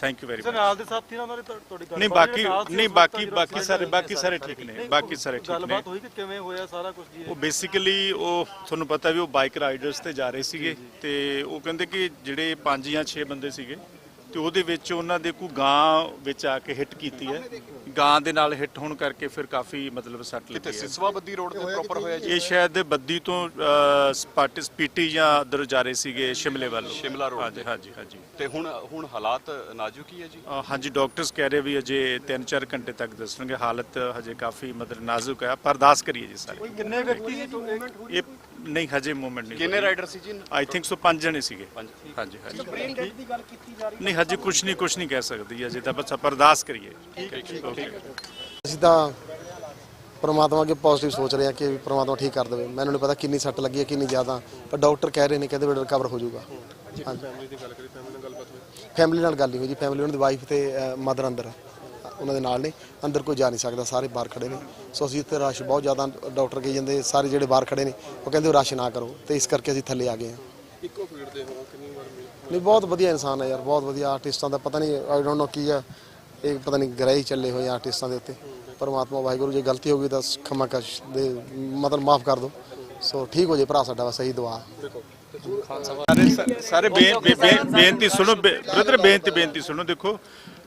thank you very sir much ਨਾਲ ਦੇ ਸਾਥੀ ਨਾਲ ਉਹਨਾਂ ਨੇ ਤੁਹਾ- ਤੁਹਾਡੀ ਗੱਲ ਨਹੀਂ ਬਾਕੀ ਨਹੀਂ ਬਾਕੀ ਬਾਕੀ ਸਾਰੇ ਬਾਕੀ ਸਾਰੇ ਠੀਕ ਨੇ। ਬਾਕੀ ਸਾਰੇ ਠੀਕ ਨੇ। ਗੱਲਬਾਤ ਹੋਈ ਕਿ ਕਿਵੇਂ ਹੋਇਆ ਸਾਰਾ ਕੁਝ ਜੀ? ਉਹ ਬੇਸਿਕਲੀ ਉਹ ਤੁਹਾਨੂੰ ਪਤਾ ਵੀ ਉਹ ਬਾਈਕ ਰਾਈਡਰਸ ਤੇ ਜਾ ਰਹੇ ਸੀਗੇ ਤੇ ਉਹ ਕਹਿੰਦੇ ਕਿ ਜਿਹੜੇ 5 ਜਾਂ 6 ਬੰਦੇ ਸੀਗੇ ਤੇ ਉਹਦੇ ਵਿੱਚ ਉਹਨਾਂ ਦੇ ਕੋਈ ਗਾਂ ਵਿੱਚ ਆ ਕੇ ਹਿੱਟ ਕੀਤੀ ਹੈ? ਗਾਂ ਦੇ ਨਾਲ ਹਿੱਟ ਹੋਣ ਕਰਕੇ ਫਿਰ ਕਾਫੀ ਮਤਲਬ ਸੱਟ ਕਿਤੇ ਲੱਗੀ ਹੈ। ਸਿਸਵਾ ਬੱਦੀ ਰੋਡ ਤੇ ਪ੍ਰੋਪਰ ਹੋਇਆ ਜੀ? ਇਹ ਸ਼ਾਇਦ ਬੱਦੀ ਤੋਂ ਸਪਾਟਿਸ ਪੀਟੀ ਜਾਂ ਅਦਰ ਜਾ ਰਹੇ ਸੀਗੇ ਸ਼ਿਮਲੇ ਵੱਲ। ਸ਼ਿਮਲਾ road ਹਾਂਜੀ ਹਾਂਜੀ ਹਾਂਜੀ। ਤੇ ਹੁਣ ਹੁਣ ਹਾਲਾਤ ਨਾਜ਼ੁਕ ਹੀ ਹੈ ਜੀ? ਅ, ਹਾਂਜੀ ਡਾਕਟਰਸ ਕਹਿ ਰਹੇ ਵੀ ਅਜੇ 3-4 ਘੰਟੇ ਤੱਕ ਦੱਸਣਗੇ। ਹਾਲਤ ਹਜੇ ਕਾਫੀ ਮਤਲਬ ਨਾਜ਼ੁਕ ਹੈ। ਪਰ ਅਰਦਾਸ ਕਰੀਏ ਜੀ ਸਾਰੇ ਕਿੰਨੇ ਵਿਅਕਤੀ ਸੀ ਇਹ ਨਹੀਂ ਹਜੇ ਮੂਵਮੈਂਟ ਨਹੀਂ ਕਿੰਨੇ ਰਾਈਡਰ ਸੀ ਜੀ? ਆਈ ਥਿੰਕ ਸੋ ਪੰਜ ਜਣੇ ਸੀਗੇ। ਹਾਂਜੀ ਹਾਂਜੀ। ਬ੍ਰੇਨ ਡੈਡ ਦੀ ਗੱਲ ਕੀਤੀ ਜਾ ਰਹੀ ਨਹੀਂ ਹਜੇ ਕੁਝ ਨਹੀਂ ਕੁਝ ਨਹੀਂ ਕਹਿ ਸਕਦੀ ਅਜੇ ਤਾਂ ਬਸ ਅਰਦਾਸ ਕਰੀਏ। ਓਕੇ ਅਸੀਂ ਤਾਂ ਪਰਮਾਤਮਾ ਅੱਗੇ ਪੋਜ਼ਿਟਿਵ ਸੋਚ ਰਹੇ ਹਾਂ ਕਿ ਵੀ ਪਰਮਾਤਮਾ ਠੀਕ ਕਰ ਦੇਵੇ। ਮੈਨੂੰ ਨਹੀਂ ਪਤਾ ਕਿੰਨੀ ਸੱਟ ਲੱਗੀ ਹੈ ਕਿੰਨੀ ਜ਼ਿਆਦਾ। ਪਰ ਡਾਕਟਰ ਕਹਿ ਰਹੇ ਨੇ ਕਹਿੰਦੇ ਬੇਟਾ ਰਿਕਵਰ ਹੋ ਜਾਊਗਾ। ਫੈਮਿਲੀ ਦੀ ਗੱਲ ਕਰੀ ਫੈਮਿਲੀ ਨਾਲ ਗੱਲਬਾਤ ਹੋਈ। ਫੈਮਿਲੀ ਨਾਲ ਗੱਲ ਨਹੀਂ ਹੋਈ ਜੀ ਫੈਮਿਲੀ ਉਹਨਾਂ ਦੀ ਵਾਈਫ ਤੇ ਮਦਰ ਅੰਦਰ। ਹੈ। ਉਹਨਾਂ ਦੇ ਨਾਲ ਨੇ ਅੰਦਰ ਕੋਈ ਜਾ ਨਹੀਂ ਸਕਦਾ ਸਾਰੇ ਬਾਹਰ ਖੜੇ ਨੇ। ਸੋ ਅਸੀਂ ਇੱਥੇ ਰਸ਼ ਬਹੁਤ ਜ਼ਿਆਦਾ ਡਾਕਟਰ ਕਹੀ ਜਾਂਦੇ ਸਾਰੇ ਜਿਹੜੇ ਬਾਹਰ ਖੜੇ ਨੇ ਉਹ ਕਹਿੰਦੇ ਰਸ਼ ਨਾ ਕਰੋ ਤੇ ਇਸ ਕਰਕੇ ਅਸੀਂ ਥੱਲੇ ਆ ਗਏ ਹਾਂ। ਇੱਕੋ ਫੀਲਡ ਦੇ ਹੋ ਕਿੰਨੀ ਵਾਰ ਮਿਲੇ? ਨਹੀਂ ਬਹੁਤ ਵਧੀਆ ਇਨਸਾਨ ਹੈ ਯਾਰ ਬਹੁਤ ਵਧੀਆ ਆਰਟਿਸਟਾਂ ਦਾ ਪਤਾ ਨਹੀਂ ਆਈ ਡੋਨਟ ਨੋ ਕੀ ਹੈ ਇਹ ਪਤਾ ਨਹੀਂ ਗ੍ਰਹਿ ਹੀ ਚੱਲੇ ਹੋਏ ਆ ਆਰਟਿਸਟਾਂ ਦੇ ਉੱਤੇ। ਪਰਮਾਤਮਾ ਵਾਹਿਗੁਰੂ ਜੇ ਗਲਤੀ ਹੋ ਗਈ ਤਾਂ ਖਮਾ ਕਸ਼ ਦੇ ਮਤਲਬ ਮਾਫ ਕਰ ਦਿਓ। ਸੋ ਠੀਕ ਹੋ ਜੇ ਭਰਾ ਸਾਡਾ ਬਸ ਇਹੀ ਦੁਆ। ਸਾਰੇ ਸਾਰੇ ਬੇ- ਬੇ- ਬੇ- ਬੇਨਤੀ ਸੁਣੋ ਬ੍ਰਦਰ ਬੇਨਤੀ ਬੇਨਤੀ ਸੁਣੋ ਦੇਖੋ।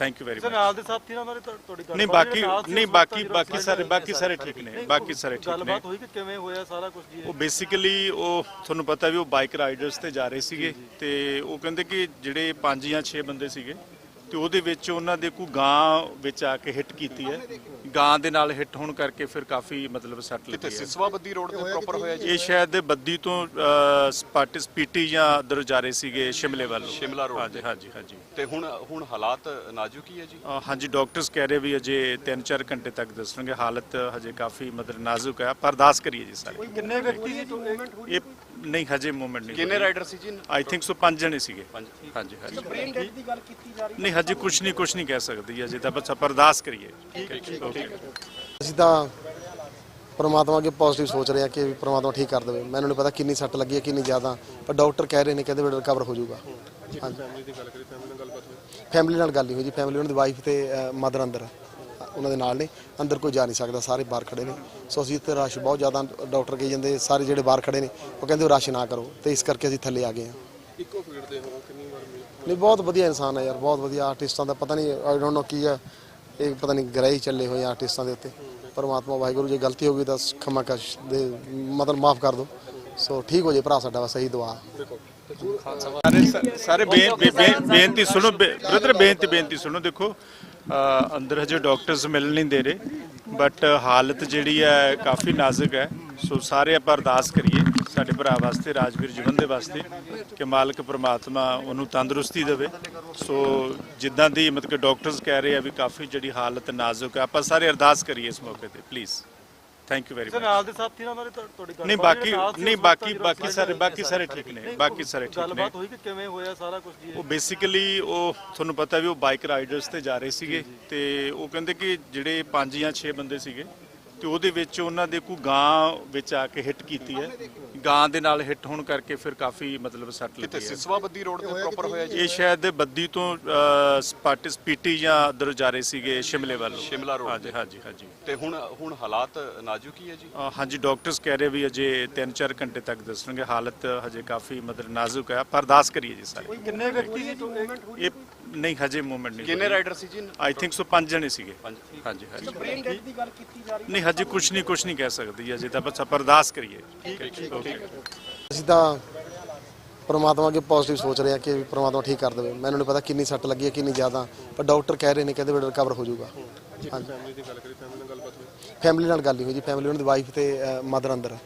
thank you very sir much ਨਾਲ ਦੇ ਸਾਥੀ ਨਾਲ ਉਹਨਾਂ ਨੇ ਤੁਹਾਡੀ ਗੱਲ ਨਹੀਂ ਬਾਕੀ ਨਹੀਂ ਬਾਕੀ ਬਾਕੀ ਸਾਰੇ ਬਾਕੀ ਸਾਰੇ ਠੀਕ ਨੇ। ਬਾਕੀ ਸਾਰੇ ਠੀਕ ਨੇ। ਗੱਲਬਾਤ ਹੋਈ ਕਿ ਕਿਵੇਂ ਹੋਇਆ ਸਾਰਾ ਕੁਝ ਜੀ? ਉਹ ਬੇਸਿਕਲੀ ਉਹ ਤੁਹਾਨੂੰ ਪਤਾ ਵੀ ਉਹ ਬਾਈਕ ਰਾਈਡਰਸ ਤੇ ਜਾ ਰਹੇ ਸੀਗੇ ਤੇ ਉਹ ਕਹਿੰਦੇ ਕਿ ਜਿਹੜੇ 5 ਜਾਂ 6 ਬੰਦੇ ਸੀਗੇ ਤੇ ਉਹਦੇ ਵਿੱਚ ਉਹਨਾਂ ਦੇ ਕੋਈ ਗਾਂ ਵਿੱਚ ਆ ਕੇ ਹਿੱਟ ਕੀਤੀ ਹੈ? ਗਾਂ ਦੇ ਨਾਲ ਹਿੱਟ ਹੋਣ ਕਰਕੇ ਫਿਰ ਕਾਫੀ ਮਤਲਬ ਸੱਟ ਕਿਤੇ ਲੱਗੀ ਹੈ। ਸਿਸਵਾ ਬੱਦੀ ਰੋਡ ਤੇ ਪ੍ਰੋਪਰ ਹੋਇਆ ਜੀ? ਇਹ ਸ਼ਾਇਦ ਬੱਦੀ ਤੋਂ ਸਪਾਟਿਸ ਪੀਟੀ ਜਾਂ ਅਦਰ ਜਾ ਰਹੇ ਸੀਗੇ ਸ਼ਿਮਲੇ ਵੱਲ ਸ਼ਿਮਲਾ road ਹਾਂਜੀ ਹਾਂਜੀ ਹਾਂਜੀ। ਤੇ ਹੁਣ ਹੁਣ ਹਾਲਾਤ ਨਾਜ਼ੁਕ ਹੀ ਹੈ ਜੀ? ਅ, ਹਾਂਜੀ ਡਾਕਟਰਸ ਕਹਿ ਰਹੇ ਵੀ ਅਜੇ 3-4 ਘੰਟੇ ਤੱਕ ਦੱਸਣਗੇ। ਹਾਲਤ ਹਜੇ ਕਾਫੀ ਮਤਲਬ ਨਾਜ਼ੁਕ ਹੈ। ਪਰ ਅਰਦਾਸ ਕਰੀਏ ਜੀ ਸਾਰੇ। ਕਿੰਨੇ ਵਿਅਕਤੀ ਸੀ ਮੂਵਮੈਂਟ ਹੋਈ ਇਹ ਨਹੀਂ ਹਜੇ ਮੂਵਮੈਂਟ ਨਹੀਂ ਕਿੰਨੇ ਰਾਈਡਰ ਸੀ ਜੀ? ਆਈ ਥਿੰਕ ਸੋ ਪੰਜ ਜਣੇ ਸੀਗੇ। ਪੰਜ। ਹਾਂਜੀ ਹਾਂਜੀ। ਬ੍ਰੇਨ ਡੈਡ ਦੀ ਗੱਲ ਕੀਤੀ ਜਾ ਰਹੀ ਨਹੀਂ ਹਜੇ ਕੁਝ ਨਹੀਂ ਕੁਝ ਨਹੀਂ ਕਹਿ ਸਕਦੀ ਅਜੇ ਤਾਂ ਬਸ ਅਰਦਾਸ ਕਰੀਏ। ਅਸੀਂ ਤਾਂ ਪਰਮਾਤਮਾ ਅੱਗੇ ਪੋਜ਼ਿਟਿਵ ਸੋਚ ਰਹੇ ਹਾਂ ਕਿ ਵੀ ਪਰਮਾਤਮਾ ਠੀਕ ਕਰ ਦੇਵੇ। ਮੈਨੂੰ ਨਹੀਂ ਪਤਾ ਕਿੰਨੀ ਸੱਟ ਲੱਗੀ ਹੈ ਕਿੰਨੀ ਜ਼ਿਆਦਾ। ਪਰ ਡਾਕਟਰ ਕਹਿ ਰਹੇ ਨੇ ਕਹਿੰਦੇ ਬੇਟਾ ਰਿਕਵਰ ਹੋ ਜਾਊਗਾ। ਫੈਮਿਲੀ ਦੀ ਗੱਲ ਕਰੀ ਫੈਮਿਲੀ ਨਾਲ ਗੱਲ ਨਹੀਂ ਹੋਈ ਜੀ। ਫੈਮਿਲੀ ਉਹਨਾਂ ਦੀ ਵਾਈਫ ਤੇ ਮਦਰ ਅੰਦਰ। ਉਹਨਾਂ ਦੇ ਨਾਲ ਨੇ। ਅੰਦਰ ਕੋਈ ਜਾ ਨਹੀਂ ਸਕਦਾ ਸਾਰੇ ਬਾਹਰ ਖੜੇ ਨੇ। ਸੋ ਅਸੀਂ ਇੱਥੇ ਰਸ਼ ਬਹੁਤ ਜ਼ਿਆਦਾ ਡਾਕਟਰ ਕਹੀ ਜਾਂਦੇ ਸਾਰੇ ਜਿਹੜੇ ਬਾਹਰ ਖੜੇ ਨੇ ਉਹ ਕਹਿੰਦੇ ਰਸ਼ ਨਾ ਕਰੋ। ਤੇ ਇਸ ਕਰਕੇ ਅਸੀਂ ਥੱਲੇ ਆ ਗਏ ਹਾਂ। ਇੱਕੋ ਫੀਲਡ ਦੇ ਹੋ ਕਿੰਨੀ ਵਾਰ ਨਹੀਂ, ਬਹੁਤ ਵਧੀਆ ਇਨਸਾਨ ਹੈ ਯਾਰ, ਬਹੁਤ ਵਧੀਆ ਆਰਟਿਸਟਾਂ ਦਾ, ਪਤਾ ਨਹੀਂ ਆਈ ਡੋਨਟ ਨੋ ਕੀ ਹੈ। ਇਹ ਪਤਾ ਨਹੀਂ ਗ੍ਰਹਿ ਹੀ ਚੱਲੇ ਹੋਏ ਆਰਟਿਸਟਾਂ ਦੇ ਉੱਤੇ। ਪਰਮਾਤਮਾ, ਵਾਹਿਗੁਰੂ, ਜੇ ਗਲਤੀ ਹੋ ਗਈ ਤਾਂ ਖਮਾ ਕਸ਼ ਦੇ, ਮਤਲਬ ਮਾਫ ਕਰ ਦਿਓ। ਸੋ ਠੀਕ ਹੋ ਜੇ ਭਰਾ ਸਾਡਾ, ਬਸ ਇਹੀ ਦੁਆ। ਸਾਰੇ ਸਾਰੇ ਬੇਨਤੀ ਸੁਣੋ ਬ੍ਰਦਰ, ਬੇਨਤੀ ਬੇਨਤੀ ਸੁਣੋ, ਦੇਖੋ ਅੰਦਰ ਹਜੇ ਡਾਕਟਰਸ ਮਿਲ ਨਹੀਂ ਦੇ ਰਹੇ ਬਟ ਹਾਲਤ ਜਿਹੜੀ ਹੈ ਕਾਫੀ ਨਾਜ਼ੁਕ ਹੈ। ਸੋ ਸਾਰੇ ਆਪਾਂ ਅਰਦਾਸ ਕਰੀਏ। ਸਾਡੇ ਭਰਾ ਵਾਸਤੇ ਰਾਜਵੀਰ ਜੀਵਨ ਦੇ ਵਾਸਤੇ ਕਿ ਮਾਲਕ ਪ੍ਰਮਾਤਮਾ ਉਹਨੂੰ ਤੰਦਰੁਸਤੀ ਦੇਵੇ। ਸੋ ਜਿੱਦਾਂ ਦੀ ਮਤਲਬ ਕਿ ਡਾਕਟਰਸ ਕਹਿ ਰਹੇ ਆ ਵੀ ਕਾਫੀ ਜਿਹੜੀ ਹਾਲਤ ਨਾਜ਼ੁਕ ਹੈ ਆਪਾਂ ਸਾਰੇ ਅਰਦਾਸ ਕਰੀਏ ਇਸ ਮੌਕੇ ਤੇ please thank you very much ਨਾਲ ਦੇ ਸਾਥੀ ਨਾਲ ਉਹਨਾਂ ਤੁਹਾਡੀ ਗੱਲ ਨਹੀਂ ਬਾਕੀ ਨਹੀਂ ਬਾਕੀ ਬਾਕੀ ਸਾਰੇ ਬਾਕੀ ਸਾਰੇ ਠੀਕ ਨੇ ਬਾਕੀ ਸਾਰੇ ਠੀਕ ਨੇ। ਗੱਲਬਾਤ ਹੋਈ ਕਿ ਕਿਵੇਂ ਹੋਇਆ ਸਾਰਾ ਕੁਝ ਜੀ? ਉਹ ਬੇਸਿਕਲੀ ਉਹ ਤੁਹਾਨੂੰ ਪਤਾ ਵੀ ਉਹ ਬਾਈਕ ਰਾਈਡਰਸ ਤੇ ਜਾ ਰਹੇ ਸੀਗੇ ਤੇ ਉਹ ਕਹਿੰਦੇ ਕਿ ਜਿਹੜੇ 5 ਜਾਂ 6 ਬੰਦੇ ਸੀਗੇ ਤੇ ਉਹਦੇ ਵਿੱਚ ਉਹਨਾਂ ਦੇ ਕੋਈ ਗਾਂ ਵਿੱਚ ਆ ਕੇ ਹਿੱਟ ਕੀਤੀ ਹੈ? ਗਾਂ ਦੇ ਨਾਲ ਹਿੱਟ ਹੋਣ ਕਰਕੇ ਫਿਰ ਕਾਫੀ ਮਤਲਬ ਸੱਟ ਕਿਤੇ ਲੱਗੀ ਹੈ। ਸਿਸਵਾ ਬੱਦੀ ਰੋਡ ਤੇ ਪ੍ਰੋਪਰ ਹੋਇਆ ਜੀ? ਇਹ ਸ਼ਾਇਦ ਬੱਦੀ ਤੋਂ ਸਪਾਟਿਸ ਪੀਟੀ ਜਾਂ ਅਦਰ ਜਾ ਰਹੇ ਸੀਗੇ ਸ਼ਿਮਲੇ ਵੱਲ। ਸ਼ਿਮਲਾ road ਹਾਂਜੀ ਹਾਂਜੀ ਹਾਂਜੀ। ਤੇ ਹੁਣ ਹੁਣ ਹਾਲਾਤ ਨਾਜ਼ੁਕ ਹੀ ਹੈ ਜੀ? ਅ, ਹਾਂਜੀ ਡਾਕਟਰਸ ਕਹਿ ਰਹੇ ਵੀ ਅਜੇ 3-4 ਘੰਟੇ ਤੱਕ ਦੱਸਣਗੇ। ਹਾਲਤ ਹਜੇ ਕਾਫੀ ਮਤਲਬ ਨਾਜ਼ੁਕ ਹੈ। ਪਰ ਅਰਦਾਸ ਕਰੀਏ ਜੀ ਸਾਰੇ। ਕਿੰਨੇ ਵਿਅਕਤੀ ਹੋਈ ਇਹ ਨਹੀਂ ਹਜੇ ਮੂਵਮੈਂਟ ਨਹੀਂ ਕਿੰਨੇ ਰਾਈਡਰ ਸੀ ਜੀ? ਆਈ ਥਿੰਕ ਸੋ ਪੰਜ ਜਣੇ ਸੀਗੇ। ਹਾਂਜੀ ਹਾਂਜੀ। ਬ੍ਰੇਨ ਡੈਡ ਦੀ ਗੱਲ ਕੀਤੀ ਜਾ ਰਹੀ ਨਹੀਂ ਹਜੇ ਕੁਝ ਨਹੀਂ ਕੁਝ ਨਹੀਂ ਕਹਿ ਸਕਦੀ ਅਜੇ ਤਾਂ ਬਸ ਅਰਦਾਸ ਕਰੀਏ। ਠੀਕ ਹੈ ਅਸੀਂ ਤਾਂ ਪਰਮਾਤਮਾ ਅੱਗੇ ਪੋਜ਼ਿਟਿਵ ਸੋਚ ਰਹੇ ਹਾਂ ਕਿ ਪਰਮਾਤਮਾ ਠੀਕ ਕਰ ਦੇਵੇ। ਮੈਨੂੰ ਨਹੀਂ ਪਤਾ ਕਿੰਨੀ ਸੱਟ ਲੱਗੀ ਹੈ ਕਿੰਨੀ ਜ਼ਿਆਦਾ। ਪਰ ਡਾਕਟਰ ਕਹਿ ਰਹੇ ਨੇ ਕਹਿੰਦੇ ਵੀ ਰਿਕਵਰ ਹੋ ਜਾਊਗਾ। ਹਾਂਜੀ। ਫੈਮਿਲੀ ਦੀ ਗੱਲ ਕਰੀ ਫੈਮਿਲੀ ਨਾਲ ਗੱਲਬਾਤ ਹੋਈ। ਫੈਮਿਲੀ ਨਾਲ ਗੱਲ ਨਹੀਂ ਹੋਈ ਜੀ ਫੈਮਿਲੀ ਉਹਨਾਂ ਦੀ ਵਾਈਫ ਤੇ ਮਦਰ ਅੰਦਰ। ਹੈ।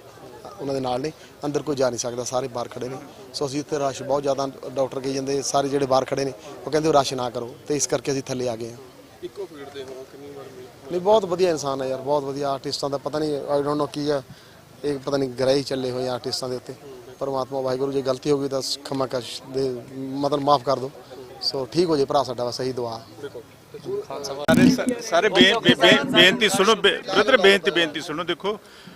ਉਹਨਾਂ ਦੇ ਨਾਲ ਨੇ ਅੰਦਰ ਕੋਈ ਜਾ ਨਹੀਂ ਸਕਦਾ ਸਾਰੇ ਬਾਹਰ ਖੜੇ ਨੇ। ਸੋ ਅਸੀਂ ਇੱਥੇ ਰਸ਼ ਬਹੁਤ ਜ਼ਿਆਦਾ ਡਾਕਟਰ ਕਹੀ ਜਾਂਦੇ ਸਾਰੇ ਜਿਹੜੇ ਬਾਹਰ ਖੜੇ ਨੇ ਉਹ ਕਹਿੰਦੇ ਰਸ਼ ਨਾ ਕਰੋ ਤੇ ਇਸ ਕਰਕੇ ਅਸੀਂ ਥੱਲੇ ਆ ਗਏ ਹਾਂ। ਇੱਕੋ ਫੀਲਡ ਦੇ ਹੋ ਕਿੰਨੀ ਵਾਰ ਨਹੀਂ ਬਹੁਤ ਵਧੀਆ ਇਨਸਾਨ ਹੈ ਯਾਰ ਬਹੁਤ ਵਧੀਆ ਆਰਟਿਸਟਾਂ ਦਾ ਪਤਾ ਨਹੀਂ ਆਈ ਡੋਨਟ ਨੋ ਕੀ ਹੈ ਇਹ ਪਤਾ ਨਹੀਂ ਗ੍ਰਹਿ ਚੱਲੇ ਹੋਏ ਆ ਆਰਟਿਸਟਾਂ ਦੇ ਉੱਤੇ। ਪਰਮਾਤਮਾ ਵਾਹਿਗੁਰੂ ਜੇ ਗਲਤੀ ਹੋ ਗਈ ਤਾਂ ਖਮਾ ਕਸ਼ ਦੇ ਮਤਲਬ ਮਾਫ ਕਰ ਦਿਓ। ਸੋ ਠੀਕ ਹੋ ਜੇ ਭਰਾ ਸਾਡਾ ਬਸ ਇਹੀ ਦੁਆ। ਸਾਰੇ ਬੇਨਤੀ ਸੁਣੋ ਬ੍ਰਦਰ ਬੇਨਤੀ ਬੇਨਤੀ ਸੁਣੋ ਦੇਖੋ।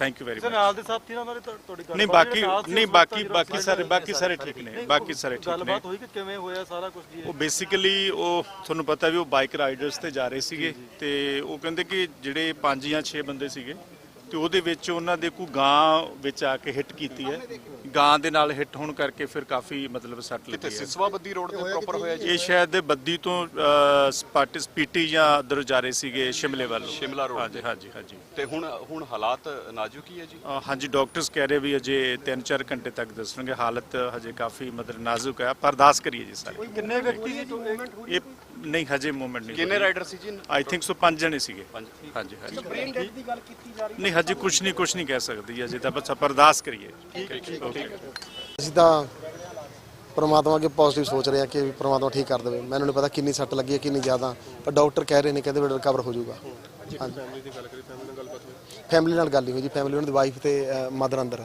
thank you very much ਨਾਲ ਦੇ ਸਾਥੀ ਨਾਲ ਉਹਨਾਂ ਨੇ ਤੁਹਾ- ਤੁਹਾਡੀ ਗੱਲ ਨਹੀਂ ਬਾਕੀ ਨਹੀਂ ਬਾਕੀ ਬਾਕੀ ਸਾਰੇ ਬਾਕੀ ਸਾਰੇ ਠੀਕ ਨੇ। ਬਾਕੀ ਸਾਰੇ ਠੀਕ ਨੇ। ਗੱਲਬਾਤ ਹੋਈ ਕਿ ਕਿਵੇਂ ਹੋਇਆ ਸਾਰਾ ਕੁਝ ਜੀ? ਉਹ ਬੇਸਿਕਲੀ ਉਹ ਤੁਹਾਨੂੰ ਪਤਾ ਵੀ ਉਹ ਬਾਈਕ ਰਾਈਡਰਸ ਤੇ ਜਾ ਰਹੇ ਸੀਗੇ ਤੇ ਉਹ ਕਹਿੰਦੇ ਕਿ ਜਿਹੜੇ 5 ਜਾਂ 6 ਬੰਦੇ ਸੀਗੇ ਤੇ ਉਹਦੇ ਵਿੱਚ ਉਹਨਾਂ ਦੇ ਕੋਈ ਗਾਂ ਵਿੱਚ ਆ ਕੇ ਹਿੱਟ ਕੀਤੀ ਹੈ? ਗਾਂ ਦੇ ਨਾਲ ਹਿੱਟ ਹੋਣ ਕਰਕੇ ਫਿਰ ਕਾਫੀ ਮਤਲਬ ਸੱਟ ਕਿਤੇ ਲੱਗੀ ਹੈ। ਸਿਸਵਾ ਬੱਦੀ ਰੋਡ ਤੇ ਪ੍ਰੋਪਰ ਹੋਇਆ ਜੀ? ਇਹ ਸ਼ਾਇਦ ਬੱਦੀ ਤੋਂ ਸਪਾਟਿਸ ਪੀਟੀ ਜਾਂ ਅਦਰ ਜਾ ਰਹੇ ਸੀਗੇ ਸ਼ਿਮਲੇ ਵੱਲ ਸ਼ਿਮਲਾ road ਹਾਂਜੀ ਹਾਂਜੀ ਹਾਂਜੀ। ਤੇ ਹੁਣ ਹੁਣ ਹਾਲਾਤ ਨਾਜ਼ੁਕ ਹੀ ਹੈ ਜੀ? ਹਾਂਜੀ ਡਾਕਟਰਸ ਕਹਿ ਰਹੇ ਵੀ ਅਜੇ 3-4 ਘੰਟੇ ਤੱਕ ਦੱਸਣਗੇ। ਹਾਲਤ ਹਜੇ ਕਾਫੀ ਮਤਲਬ ਨਾਜ਼ੁਕ ਹੈ। ਪਰ ਅਰਦਾਸ ਕਰੀਏ ਜੀ ਸਾਰੇ। ਕਿੰਨੇ ਵਿਅਕਤੀ ਹੋਈ ਇਹ ਨਹੀਂ ਹਜੇ ਮੂਵਮੈਂਟ ਨਹੀਂ ਕਿੰਨੇ ਰਾਈਡਰ ਸੀ ਜੀ? ਆਈ ਥਿੰਕ ਸੋ ਪੰਜ ਜਣੇ ਸੀਗੇ। ਪੰਜ। ਹਾਂਜੀ ਹਾਂਜੀ। ਬ੍ਰੇਨ ਡੈਡ ਦੀ ਗੱਲ ਕੀਤੀ ਜਾ ਰਹੀ ਨਹੀਂ ਹਜੇ ਕੁਝ ਨਹੀਂ ਕੁਝ ਨਹੀਂ ਕਹਿ ਸਕਦੀ ਅਜੇ ਤਾਂ ਬਸ ਅਰਦਾਸ ਕਰੀਏ। ਠੀਕ ਹੈ ਅਸੀਂ ਤਾਂ ਪਰਮਾਤਮਾ ਅੱਗੇ ਪੋਜ਼ਿਟਿਵ ਸੋਚ ਰਹੇ ਕਿ ਪਰਮਾਤਮਾ ਠੀਕ ਕਰ ਦੇਵੇ। ਮੈਨੂੰ ਨਹੀਂ ਪਤਾ ਕਿੰਨੀ ਸੱਟ ਲੱਗੀ ਹੈ ਕਿੰਨੀ ਜ਼ਿਆਦਾ। ਪਰ ਡਾਕਟਰ ਕਹਿ ਰਹੇ ਨੇ ਕਹਿੰਦੇ ਵੀ ਰਿਕਵਰ ਹੋ ਜਾਊਗਾ। ਹਾਂਜੀ ਫੈਮਿਲੀ ਦੀ ਗੱਲ ਕਰੀ ਫੈਮਿਲੀ ਨਾਲ ਗੱਲਬਾਤ ਹੋਈ। ਫੈਮਿਲੀ ਨਾਲ ਗੱਲ ਨਹੀਂ ਹੋਈ ਜੀ ਫੈਮਿਲੀ ਉਹਨਾਂ ਦੀ ਵਾਈਫ ਤੇ ਮਦਰ ਅੰਦਰ।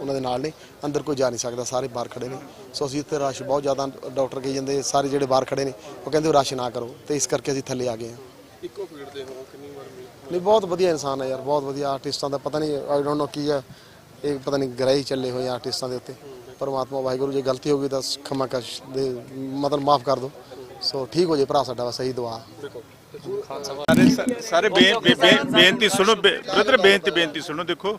ਉਹਨਾਂ ਦੇ ਨਾਲ ਨੇ ਅੰਦਰ ਕੋਈ ਜਾ ਨਹੀਂ ਸਕਦਾ ਸਾਰੇ ਬਾਹਰ ਖੜੇ ਨੇ। ਸੋ ਅਸੀਂ ਇੱਥੇ ਰਸ਼ ਬਹੁਤ ਜ਼ਿਆਦਾ ਡਾਕਟਰ ਕਹੀ ਜਾਂਦੇ ਸਾਰੇ ਜਿਹੜੇ ਬਾਹਰ ਖੜੇ ਨੇ ਉਹ ਕਹਿੰਦੇ ਰਸ਼ ਨਾ ਕਰੋ ਤੇ ਇਸ ਕਰਕੇ ਅਸੀਂ ਥੱਲੇ ਆ ਗਏ ਹਾਂ। ਇੱਕੋ ਫੀਲਡ ਦੇ ਹੋ ਕਿੰਨੀ ਵਾਰ ਮਿਲੇ ਨਹੀਂ ਬਹੁਤ ਵਧੀਆ ਇਨਸਾਨ ਹੈ ਯਾਰ ਬਹੁਤ ਵਧੀਆ ਆਰਟਿਸਟਾਂ ਦਾ ਪਤਾ ਨਹੀਂ ਆਈ ਡੋਨਟ ਨੋ ਕੀ ਹੈ ਇਹ ਪਤਾ ਨਹੀਂ ਗ੍ਰਹਿ ਹੀ ਚੱਲੇ ਹੋਏ ਆਰਟਿਸਟਾਂ ਦੇ ਉੱਤੇ। ਪਰਮਾਤਮਾ ਵਾਹਿਗੁਰੂ ਜੇ ਗਲਤੀ ਹੋ ਗਈ ਤਾਂ ਖਮਾ ਕਸ਼ ਦੇ ਮਤਲਬ ਮਾਫ ਕਰ ਦਿਓ। ਸੋ ਠੀਕ ਹੋ ਜੇ ਭਰਾ ਸਾਡਾ ਬਸ ਇਹੀ ਦੁਆ। ਸਾਰੇ ਬੇਨਤੀ ਸੁਣੋ ਬ੍ਰਦਰ ਬੇਨਤੀ ਬੇਨਤੀ ਸੁਣੋ ਦੇਖੋ।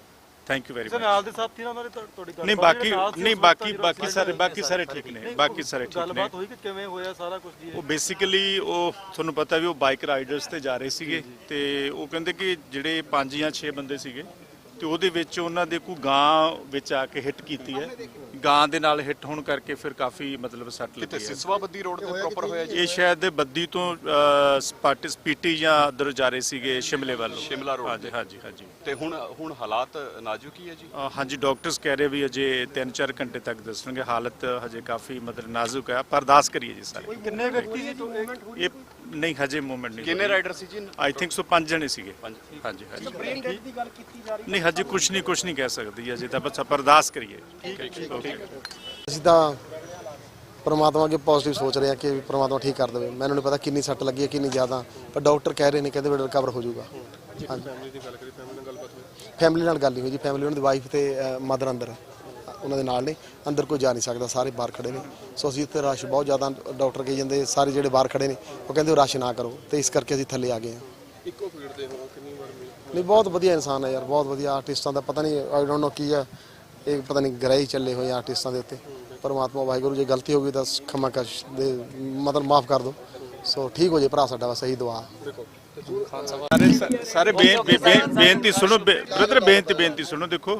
thank you very much ਨਾਲ ਦੇ ਸਾਥੀ ਨਾਲ ਉਹਨਾਂ ਨੇ ਤੁਹਾ- ਤੁਹਾਡੀ ਗੱਲ ਨਹੀਂ ਬਾਕੀ ਨਹੀਂ ਬਾਕੀ ਬਾਕੀ ਸਾਰੇ ਬਾਕੀ ਸਾਰੇ ਠੀਕ ਨੇ। ਬਾਕੀ ਸਾਰੇ ਠੀਕ ਨੇ। ਗੱਲਬਾਤ ਹੋਈ ਕਿ ਕਿਵੇਂ ਹੋਇਆ ਸਾਰਾ ਕੁਝ ਜੀ ਉਹ ਬੇਸਿਕਲੀ ਉਹ ਤੁਹਾਨੂੰ ਪਤਾ ਵੀ ਉਹ ਬਾਈਕ ਰਾਈਡਰਸ ਤੇ ਜਾ ਰਹੇ ਸੀਗੇ ਤੇ ਉਹ ਕਹਿੰਦੇ ਕਿ ਜਿਹੜੇ 5 ਜਾਂ 6 ਬੰਦੇ ਸੀਗੇ ਤੇ ਉਹਦੇ ਵਿੱਚ ਉਹਨਾਂ ਦੇ ਕੋਈ ਗਾਂ ਵਿੱਚ ਆ ਕੇ ਹਿੱਟ ਕੀਤੀ ਹੈ? ਗਾਂ ਦੇ ਨਾਲ ਹਿੱਟ ਹੋਣ ਕਰਕੇ ਫਿਰ ਕਾਫੀ ਮਤਲਬ ਸੱਟ ਲੱਗੀ ਹੈ। ਸਿਸਵਾ ਬੱਦੀ ਰੋਡ ਤੇ ਪ੍ਰੋਪਰ ਹੋਇਆ ਜੀ? ਇਹ ਸ਼ਾਇਦ ਬੱਦੀ ਤੋਂ ਸਪਾਟਿਸ ਪੀਟੀ ਜਾਂ ਉਧਰ ਜਾ ਰਹੇ ਸੀਗੇ ਸ਼ਿਮਲੇ ਵੱਲ। ਸ਼ਿਮਲਾ road ਹਾਂਜੀ। ਹਾਂਜੀ ਹਾਂਜੀ। ਤੇ ਹੁਣ ਹੁਣ ਹਾਲਾਤ ਨਾਜ਼ੁਕ ਹੀ ਹੈ ਜੀ? ਹਾਂਜੀ ਡਾਕਟਰਸ ਕਹਿ ਰਹੇ ਵੀ ਅਜੇ 3-4 ਘੰਟੇ ਤੱਕ ਦੱਸਣਗੇ। ਹਾਲਤ ਹਜੇ ਕਾਫੀ ਮਤਲਬ ਨਾਜ਼ੁਕ ਹੈ। ਪਰ ਅਰਦਾਸ ਕਰੀਏ ਜੀ ਸਾਰੇ। ਕਿੰਨੇ ਵਿਅਕਤੀ ਸੀ ਇਹ ਨਹੀਂ ਹਜੇ ਮੂਵਮੈਂਟ ਨਹੀਂ ਕਿੰਨੇ ਰਾਈਡਰ ਸੀ ਜੀ? ਆਈ ਥਿੰਕ ਸੋ ਪੰਜ ਜਣੇ ਸੀਗੇ। ਹਾਂਜੀ ਹਾਂਜੀ। ਬ੍ਰੇਨ ਡੈਡ ਦੀ ਗੱਲ ਕੀਤੀ ਜਾ ਰਹੀ ਨਹੀਂ ਹਜੇ ਕੁਝ ਨਹੀਂ ਕੁਝ ਨਹੀਂ ਕਹਿ ਸਕਦੀ ਅਜੇ ਤਾਂ ਬਸ ਅਰਦਾਸ ਕਰੀਏ। ਠੀਕ ਹੈ ਅਸੀਂ ਤਾਂ ਪਰਮਾਤਮਾ ਅੱਗੇ ਪੋਜ਼ਿਟਿਵ ਸੋਚ ਰਹੇ ਹਾਂ ਕਿ ਪਰਮਾਤਮਾ ਠੀਕ ਕਰ ਦੇਵੇ। ਮੈਨੂੰ ਨਹੀਂ ਪਤਾ ਕਿੰਨੀ ਸੱਟ ਲੱਗੀ ਹੈ ਕਿੰਨੀ ਜ਼ਿਆਦਾ। ਪਰ ਡਾਕਟਰ ਕਹਿ ਰਹੇ ਨੇ ਕਹਿੰਦੇ ਬੇਟਾ ਰਿਕਵਰ ਹੋ ਜਾਊਗਾ। ਹਾਂਜੀ ਫੈਮਿਲੀ ਦੀ ਗੱਲ ਕਰੀ ਫੈਮਿਲੀ ਨਾਲ ਗੱਲਬਾਤ ਹੋਈ। ਫੈਮਿਲੀ ਨਾਲ ਗੱਲ ਨਹੀਂ ਹੋਈ ਜੀ ਫੈਮਿਲੀ ਉਹਨਾਂ ਦੀ ਵਾਈਫ ਤੇ ਮਦਰ ਅੰਦਰ। ਹੈ। ਉਹਨਾਂ ਦੇ ਨਾਲ ਨੇ। ਅੰਦਰ ਕੋਈ ਜਾ ਨਹੀਂ ਸਕਦਾ ਸਾਰੇ ਬਾਹਰ ਖੜੇ ਨੇ। ਸੋ ਅਸੀਂ ਇੱਥੇ ਰਸ਼ ਬਹੁਤ ਜ਼ਿਆਦਾ ਡਾਕਟਰ ਕਹੀ ਜਾਂਦੇ ਸਾਰੇ ਜਿਹੜੇ ਬਾਹਰ ਖੜੇ ਨੇ ਉਹ ਕਹਿੰਦੇ ਰਸ਼ ਨਾ ਕਰੋ ਤੇ ਇਸ ਕਰਕੇ ਅਸੀਂ ਥੱਲੇ ਆ ਗਏ ਹਾਂ। ਇੱਕੋ ਫੀਲਡ ਦੇ ਹੋ ਕਿੰਨੀ ਵਾਰ ਮਿਲੇ ਨਹੀਂ ਬਹੁਤ ਵਧੀਆ ਇਨਸਾਨ ਹੈ ਯਾਰ ਬਹੁਤ ਵਧੀਆ ਆਰਟਿਸਟਾਂ ਦਾ ਪਤਾ ਨਹੀਂ ਆਈ ਡੋਨਟ ਨੋ ਕੀ ਹੈ ਇਹ ਪਤਾ ਨਹੀਂ ਗ੍ਰਹਿ ਹੀ ਚੱਲੇ ਹੋਏ ਆਰਟਿਸਟਾਂ ਦੇ ਉੱਤੇ। ਪਰਮਾਤਮਾ ਵਾਹਿਗੁਰੂ ਜੇ ਗਲਤੀ ਹੋ ਗਈ ਤਾਂ ਖਮਾ ਕਸ਼ ਦੇ ਮਤਲਬ ਮਾਫ ਕਰ ਦਿਓ। ਸੋ ਠੀਕ ਹੋ ਜੇ ਭਰਾ ਸਾਡਾ ਬਸ ਇਹੀ ਦੁਆ। ਸਾਰੇ ਬੇਨਤੀ ਸੁਣੋ ਬ੍ਰਦਰ ਬੇਨਤੀ ਬੇਨਤੀ ਸੁਣੋ ਦੇਖੋ।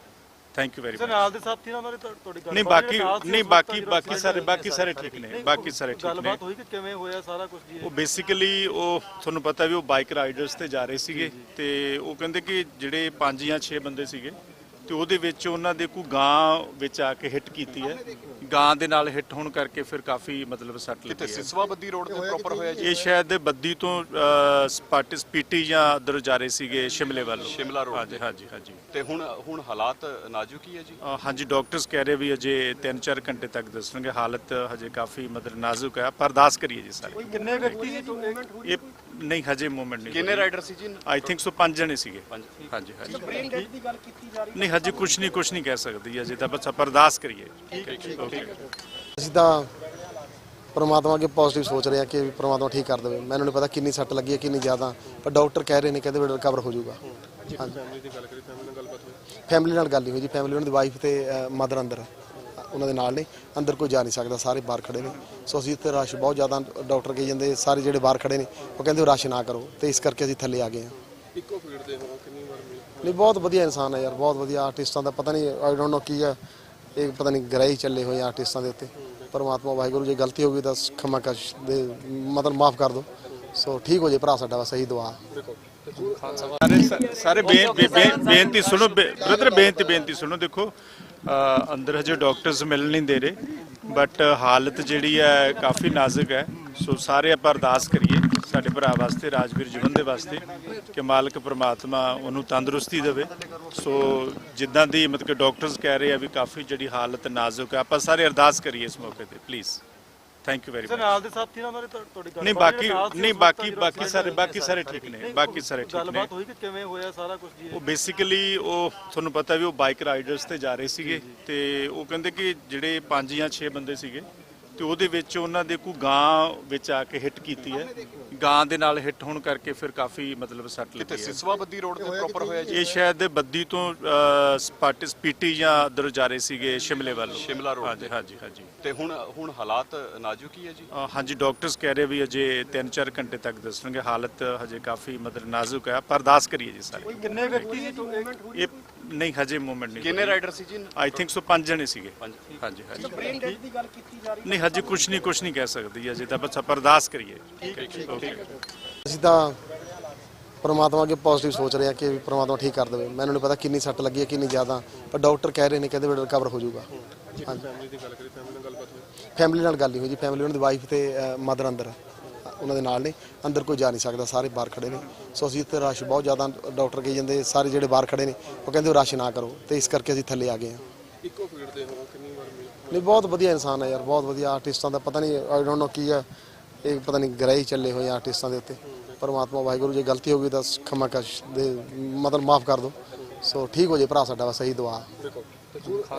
thank you very sir much ਨਾਲ ਦੇ ਸਾਥੀ ਨਾਲ ਉਹਨਾਂ ਦੀ ਤੁਹਾ- ਤੁਹਾਡੀ ਗੱਲ ਨਹੀਂ ਬਾਕੀ ਨਹੀਂ ਬਾਕੀ ਬਾਕੀ ਸਾਰੇ ਬਾਕੀ ਸਾਰੇ ਠੀਕ ਨੇ। ਬਾਕੀ ਸਾਰੇ ਠੀਕ ਨੇ। ਗੱਲਬਾਤ ਹੋਈ ਕਿ ਕਿਵੇਂ ਹੋਇਆ ਸਾਰਾ ਕੁਝ ਜੀ ਉਹ ਬੇਸਿਕਲੀ ਉਹ ਤੁਹਾਨੂੰ ਪਤਾ ਵੀ ਉਹ ਬਾਈਕ ਰਾਈਡਰਸ ਤੇ ਜਾ ਰਹੇ ਸੀਗੇ ਤੇ ਉਹ ਕਹਿੰਦੇ ਕਿ ਜਿਹੜੇ 5 ਜਾਂ 6 ਬੰਦੇ ਸੀਗੇ ਤੇ ਉਹਦੇ ਵਿੱਚ ਉਹਨਾਂ ਦੇ ਕੋਈ ਗਾਂ ਵਿੱਚ ਆ ਕੇ ਹਿੱਟ ਕੀਤੀ ਹੈ? ਗਾਂ ਦੇ ਨਾਲ ਹਿੱਟ ਹੋਣ ਕਰਕੇ ਫਿਰ ਕਾਫੀ ਮਤਲਬ ਸੱਟ ਲੱਗੀ ਹੈ। ਸਿਸਵਾ ਬੱਦੀ ਰੋਡ ਤੇ ਪ੍ਰੋਪਰ ਹੋਇਆ ਜੀ? ਇਹ ਸ਼ਾਇਦ ਬੱਦੀ ਤੋਂ ਸਪਾਟਿਸ ਪੀਟੀ ਜਾਂ ਉਧਰ ਜਾ ਰਹੇ ਸੀਗੇ ਸ਼ਿਮਲੇ ਵੱਲ। ਸ਼ਿਮਲਾ road ਹਾਂਜੀ। ਹਾਂਜੀ ਹਾਂਜੀ। ਤੇ ਹੁਣ ਹੁਣ ਹਾਲਾਤ ਨਾਜ਼ੁਕ ਹੀ ਹੈ ਜੀ? ਹਾਂਜੀ ਡਾਕਟਰਸ ਕਹਿ ਰਹੇ ਵੀ ਅਜੇ 3-4 ਘੰਟੇ ਤੱਕ ਦੱਸਣਗੇ। ਹਾਲਤ ਹਜੇ ਕਾਫੀ ਮਤਲਬ ਨਾਜ਼ੁਕ ਹੈ। ਪਰ ਅਰਦਾਸ ਕਰੀਏ ਜੀ ਸਾਰੇ ਕਿੰਨੇ ਵਿਅਕਤੀ ਹੋਈ ਇਹ ਨਹੀਂ ਹਜੇ ਮੂਵਮੈਂਟ ਨਹੀਂ ਕਿੰਨੇ ਰਾਈਡਰ ਸੀ ਜੀ? ਆਈ ਥਿੰਕ ਸੋ ਪੰਜ ਜਣੇ ਸੀਗੇ। ਪੰਜ। ਹਾਂਜੀ ਹਾਂਜੀ। ਬ੍ਰੇਨ ਡੈਡ ਦੀ ਗੱਲ ਕੀਤੀ ਜਾ ਰਹੀ ਨਹੀਂ ਹਜੇ ਕੁਝ ਨਹੀਂ ਕੁਝ ਨਹੀਂ ਕਹਿ ਸਕਦੀ ਅਜੇ ਤਾਂ ਬਸ ਆਪਾਂ ਅਰਦਾਸ ਕਰੀਏ। ਅਸੀਂ ਤਾਂ ਪਰਮਾਤਮਾ ਅੱਗੇ ਪੋਜ਼ਿਟਿਵ ਸੋਚ ਰਹੇ ਹਾਂ ਕਿ ਪਰਮਾਤਮਾ ਠੀਕ ਕਰ ਦੇਵੇ। ਮੈਨੂੰ ਨਹੀਂ ਪਤਾ ਕਿੰਨੀ ਸੱਟ ਲੱਗੀ ਹੈ ਕਿੰਨੀ ਜ਼ਿਆਦਾ। ਪਰ ਡਾਕਟਰ ਕਹਿ ਰਹੇ ਨੇ ਕਹਿੰਦੇ ਬੇਟਾ ਰਿਕਵਰ ਹੋ ਜਾਊਗਾ। ਫੈਮਿਲੀ ਦੀ ਗੱਲ ਕਰੀ ਫੈਮਿਲੀ ਨਾਲ ਗੱਲਬਾਤ ਹੋਈ ਫੈਮਿਲੀ ਨਾਲ ਗੱਲ ਨਹੀਂ ਹੋਈ ਜੀ। ਫੈਮਿਲੀ ਉਹਨਾਂ ਦੀ ਵਾਈਫ ਤੇ ਮਦਰ ਅੰਦਰ। ਉਹਨਾਂ ਦੇ ਨਾਲ ਨੇ। ਅੰਦਰ ਕੋਈ ਜਾ ਨਹੀਂ ਸਕਦਾ। ਸਾਰੇ ਬਾਹਰ ਖੜੇ ਨੇ। ਸੋ ਅਸੀਂ ਇੱਥੇ ਰਸ਼ ਬਹੁਤ ਜ਼ਿਆਦਾ ਡਾਕਟਰ ਕਹੀ ਜਾਂਦੇ ਸਾਰੇ ਜਿਹੜੇ ਬਾਹਰ ਖੜੇ ਨੇ ਉਹ ਕਹਿੰਦੇ ਰਸ਼ ਨਾ ਕਰੋ। ਤੇ ਇਸ ਕਰਕੇ ਅਸੀਂ ਥੱਲੇ ਆ ਗਏ ਹਾਂ। ਇੱਕੋ ਫੀਲਡ ਦੇ ਹੋ ਕਿੰਨੀ ਨਹੀਂ, ਬਹੁਤ ਵਧੀਆ ਇਨਸਾਨ ਹੈ ਯਾਰ, ਬਹੁਤ ਵਧੀਆ ਆਰਟਿਸਟਾਂ ਦਾ, ਪਤਾ ਨਹੀਂ ਆਈ ਡੋਨਟ ਨੋ ਕੀ ਹੈ। ਇਹ ਪਤਾ ਨਹੀਂ ਗ੍ਰਹਿ ਚੱਲੇ ਹੋਏ ਆਰਟਿਸਟਾਂ ਦੇ ਉੱਤੇ। ਪਰਮਾਤਮਾ, ਵਾਹਿਗੁਰੂ, ਜੇ ਗਲਤੀ ਹੋ ਗਈ ਤਾਂ ਖਮਾ ਕਸ਼ ਦੇ, ਮਤਲਬ ਮਾਫ ਕਰ ਦਿਓ। ਸੋ ਠੀਕ ਹੋ ਜੇ ਭਰਾ ਸਾਡਾ, ਬਸ ਇਹੀ ਦੁਆ। ਸਾਰੇ ਸਾਰੇ ਬੇਨਤੀ ਸੁਣੋ ਬ੍ਰਦਰ, ਬੇਨਤੀ ਬੇਨਤੀ ਸੁਣੋ, ਦੇਖੋ ਅੰਦਰ ਹਜੇ ਡਾਕਟਰਸ ਮਿਲ ਨਹੀਂ ਦੇ ਰਹੇ ਬਟ ਹਾਲਤ ਜਿਹੜੀ ਹੈ ਕਾਫੀ ਨਾਜ਼ੁਕ ਹੈ। ਸੋ ਸਾਰੇ ਆਪਾਂ ਅਰਦਾਸ ਕਰੀਏ। ਸਾਡੇ ਭਰਾ ਵਾਸਤੇ ਰਾਜਵੀਰ ਜੀਵਨ ਦੇ ਵਾਸਤੇ ਕਿ ਮਾਲਕ ਪ੍ਰਮਾਤਮਾ ਉਹਨੂੰ ਤੰਦਰੁਸਤੀ ਦੇਵੇ। ਸੋ ਜਿੱਦਾਂ ਦੀ ਮਤਲਬ ਕਿ ਡਾਕਟਰਸ ਕਹਿ ਰਹੇ ਆ ਵੀ ਕਾਫੀ ਜਿਹੜੀ ਹਾਲਤ ਨਾਜ਼ੁਕ ਹੈ ਆਪਾਂ ਸਾਰੇ ਅਰਦਾਸ ਕਰੀਏ ਇਸ ਮੌਕੇ ਤੇ please thank you very sir much ਨਾਲ ਦੇ ਸਾਥੀ ਨਾਲ ਉਹਨਾਂ ਤੁਹਾਡੀ ਗੱਲ ਨਹੀਂ ਬਾਕੀ ਨਹੀਂ ਬਾਕੀ ਬਾਕੀ ਸਾਰੇ ਬਾਕੀ ਸਾਰੇ ਠੀਕ ਨੇ ਬਾਕੀ ਸਾਰੇ ਠੀਕ ਨੇ। ਗੱਲਬਾਤ ਹੋਈ ਕਿ ਕਿਵੇਂ ਹੋਇਆ ਸਾਰਾ ਕੁਝ ਜੀ? ਉਹ ਬੇਸਿਕਲੀ ਉਹ ਤੁਹਾਨੂੰ ਪਤਾ ਵੀ ਉਹ ਬਾਈਕ ਰਾਈਡਰਸ ਤੇ ਜਾ ਰਹੇ ਸੀਗੇ ਤੇ ਉਹ ਕਹਿੰਦੇ ਕਿ ਜਿਹੜੇ 5 ਜਾਂ 6 ਬੰਦੇ ਸੀਗੇ ਤੇ ਉਹਦੇ ਵਿੱਚ ਉਹਨਾਂ ਦੇ ਕੋਈ ਗਾਂ ਵਿੱਚ ਆ ਕੇ ਹਿੱਟ ਕੀਤੀ ਹੈ? ਗਾਂ ਦੇ ਨਾਲ ਹਿੱਟ ਹੋਣ ਕਰਕੇ ਫਿਰ ਕਾਫੀ ਮਤਲਬ ਸੱਟ ਲੱਗੀ ਹੈ। ਸਿਸਵਾ ਬੱਦੀ ਰੋਡ ਤੇ ਪ੍ਰੋਪਰ ਹੋਇਆ ਜੀ? ਇਹ ਸ਼ਾਇਦ ਬੱਦੀ ਤੋਂ ਸਪਾਟਿਸ ਪੀਟੀ ਜਾਂ ਉਧਰ ਜਾ ਰਹੇ ਸੀਗੇ ਸ਼ਿਮਲੇ ਵੱਲ। ਸ਼ਿਮਲਾ road ਹਾਂਜੀ ਤੇ। ਹਾਂਜੀ ਹਾਂਜੀ। ਤੇ ਹੁਣ ਹੁਣ ਹਾਲਾਤ ਨਾਜ਼ੁਕ ਹੀ ਹੈ ਜੀ? ਹਾਂਜੀ ਡਾਕਟਰਸ ਕਹਿ ਰਹੇ ਵੀ ਅਜੇ 3-4 ਘੰਟੇ ਤੱਕ ਦੱਸਣਗੇ। ਹਾਲਤ ਹਜੇ ਕਾਫੀ ਮਤਲਬ ਨਾਜ਼ੁਕ ਹੈ। ਪਰ ਅਰਦਾਸ ਕਰੀਏ ਜੀ ਸਾਰੇ ਕਿੰਨੇ ਵਿਅਕਤੀ ਇਹ ਨਹੀਂ ਹਜੇ ਮੂਵਮੈਂਟ ਨਹੀਂ ਕਿੰਨੇ ਰਾਈਡਰ ਸੀ ਜੀ? ਆਈ ਥਿੰਕ ਸੋ ਪੰਜ ਜਣੇ ਸੀਗੇ। ਹਾਂਜੀ ਹਾਂਜੀ। ਬ੍ਰੇਨ ਡੈਡ ਦੀ ਗੱਲ ਕੀਤੀ ਜਾ ਰਹੀ ਨਹੀਂ ਹਜੇ ਕੁਝ ਨਹੀਂ ਕੁਝ ਨਹੀਂ ਕਹਿ ਸਕਦੀ ਅਜੇ ਤਾਂ ਬਸ ਆਪਾਂ ਅਰਦਾਸ ਕਰੀਏ। ਅਸੀਂ ਤਾਂ ਪਰਮਾਤਮਾ ਅੱਗੇ ਪੋਜ਼ਿਟਿਵ ਸੋਚ ਰਹੇ ਹਾਂ ਕਿ ਪਰਮਾਤਮਾ ਠੀਕ ਕਰ ਦੇਵੇ। ਮੈਨੂੰ ਨਹੀਂ ਪਤਾ ਕਿੰਨੀ ਸੱਟ ਲੱਗੀ ਹੈ ਕਿੰਨੀ ਜ਼ਿਆਦਾ। ਪਰ ਡਾਕਟਰ ਕਹਿ ਰਹੇ ਨੇ ਕਹਿੰਦੇ ਬੇਟਾ ਰਿਕਵਰ ਹੋ ਜਾਊਗਾ। ਹਾਂਜੀ। ਫੈਮਿਲੀ ਦੀ ਗੱਲ ਕਰੀ ਫੈਮਿਲੀ ਨਾਲ ਗੱਲਬਾਤ ਹੋਈ। ਫੈਮਿਲੀ ਨਾਲ ਗੱਲ ਨਹੀਂ ਹੋਈ ਜੀ ਫੈਮਿਲੀ ਉਹਨਾਂ ਦੀ ਵਾਈਫ ਤੇ ਮਦਰ ਅੰਦਰ। ਹੈ। ਉਹਨਾਂ ਦੇ ਨਾਲ ਨੇ। ਅੰਦਰ ਕੋਈ ਜਾ ਨਹੀਂ ਸਕਦਾ ਸਾਰੇ ਬਾਹਰ ਖੜੇ ਨੇ। ਸੋ ਅਸੀਂ ਇੱਥੇ ਰਸ਼ ਬਹੁਤ ਜ਼ਿਆਦਾ ਡਾਕਟਰ ਕਹੀ ਜਾਂਦੇ ਸਾਰੇ ਜਿਹੜੇ ਬਾਹਰ ਖੜੇ ਨੇ ਉਹ ਕਹਿੰਦੇ ਰਸ਼ ਨਾ ਕਰੋ ਤੇ ਇਸ ਕਰਕੇ ਅਸੀਂ ਥੱਲੇ ਆ ਗਏ ਹਾਂ। ਇੱਕੋ ਫੀਲਡ ਦੇ ਹੋ ਕਿੰਨੀ ਵਾਰ ਮਿਲੇ ਨਹੀਂ ਬਹੁਤ ਵਧੀਆ ਇਨਸਾਨ ਹੈ ਯਾਰ ਬਹੁਤ ਵਧੀਆ ਆਰਟਿਸਟਾਂ ਦਾ ਪਤਾ ਨਹੀਂ ਆਈ ਡੋਨਟ ਨੋ ਕੀ ਹੈ। ਇਹ ਪਤਾ ਨਹੀਂ ਗ੍ਰਹਿ ਹੀ ਚੱਲੇ ਹੋਏ ਆ ਆਰਟਿਸਟਾਂ ਦੇ ਉੱਤੇ। ਪਰਮਾਤਮਾ ਵਾਹਿਗੁਰੂ ਜੇ ਗਲਤੀ ਹੋ ਗਈ ਤਾਂ ਖਮਾ ਕਸ਼ ਦੇ ਮਤਲਬ ਮਾਫ ਕਰ ਦਿਓ ਸੋ ਠੀਕ ਹੋ ਜੇ ਭਰਾ ਸਾਡਾ ਬਸ ਇਹੀ ਦੁਆ।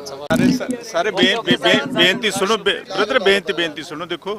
ਸਾਰੇ ਸਾਰੇ ਬੇ- ਬੇ- ਬੇ- ਬੇਨਤੀ ਸੁਣੋ ਬ੍ਰਦਰ ਬੇਨਤੀ ਬੇਨਤੀ ਸੁਣੋ ਦੇਖੋ।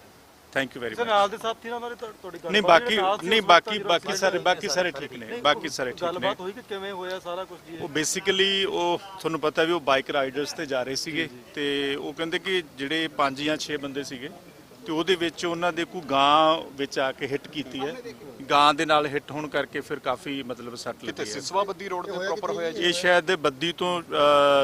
thank you very sir much ਨਾਲ ਦੇ ਸਾਥੀ ਨਾਲ ਉਹਨਾਂ ਦੀ ਤੁਹਾ- ਤੁਹਾਡੀ ਗੱਲ ਨਹੀਂ ਬਾਕੀ ਨਹੀਂ ਬਾਕੀ ਬਾਕੀ ਸਾਰੇ ਬਾਕੀ ਸਾਰੇ ਠੀਕ ਨੇ ਬਾਕੀ ਸਾਰੇ ਠੀਕ ਨੇ। ਗੱਲਬਾਤ ਹੋਈ ਕਿ ਕਿਵੇਂ ਹੋਇਆ ਸਾਰਾ ਕੁਝ ਜੀ ਉਹ ਬੇਸਿਕਲੀ ਉਹ ਤੁਹਾਨੂੰ ਪਤਾ ਵੀ ਉਹ ਬਾਈਕ ਰਾਈਡਰਸ ਤੇ ਜਾ ਰਹੇ ਸੀਗੇ ਤੇ ਉਹ ਕਹਿੰਦੇ ਕਿ ਜਿਹੜੇ 5 ਜਾਂ 6 ਬੰਦੇ ਸੀਗੇ ਤੇ ਉਹਦੇ ਵਿੱਚ ਉਹਨਾਂ ਦੇ ਕੋਈ ਗਾਂ ਵਿੱਚ ਆ ਕੇ ਹਿੱਟ ਕੀਤੀ ਹੈ। ਗਾਂ ਦੇ ਨਾਲ ਹਿੱਟ ਹੋਣ ਕਰਕੇ ਫਿਰ ਕਾਫੀ ਮਤਲਬ ਸੱਟ ਲੱਗੀ ਹੈ। ਸਿਸਵਾ ਬੱਦੀ ਰੋਡ ਤੇ ਪ੍ਰੋਪਰ ਹੋਇਆ ਜੀ? ਇਹ ਸ਼ਾਇਦ ਬੱਦੀ ਤੋਂ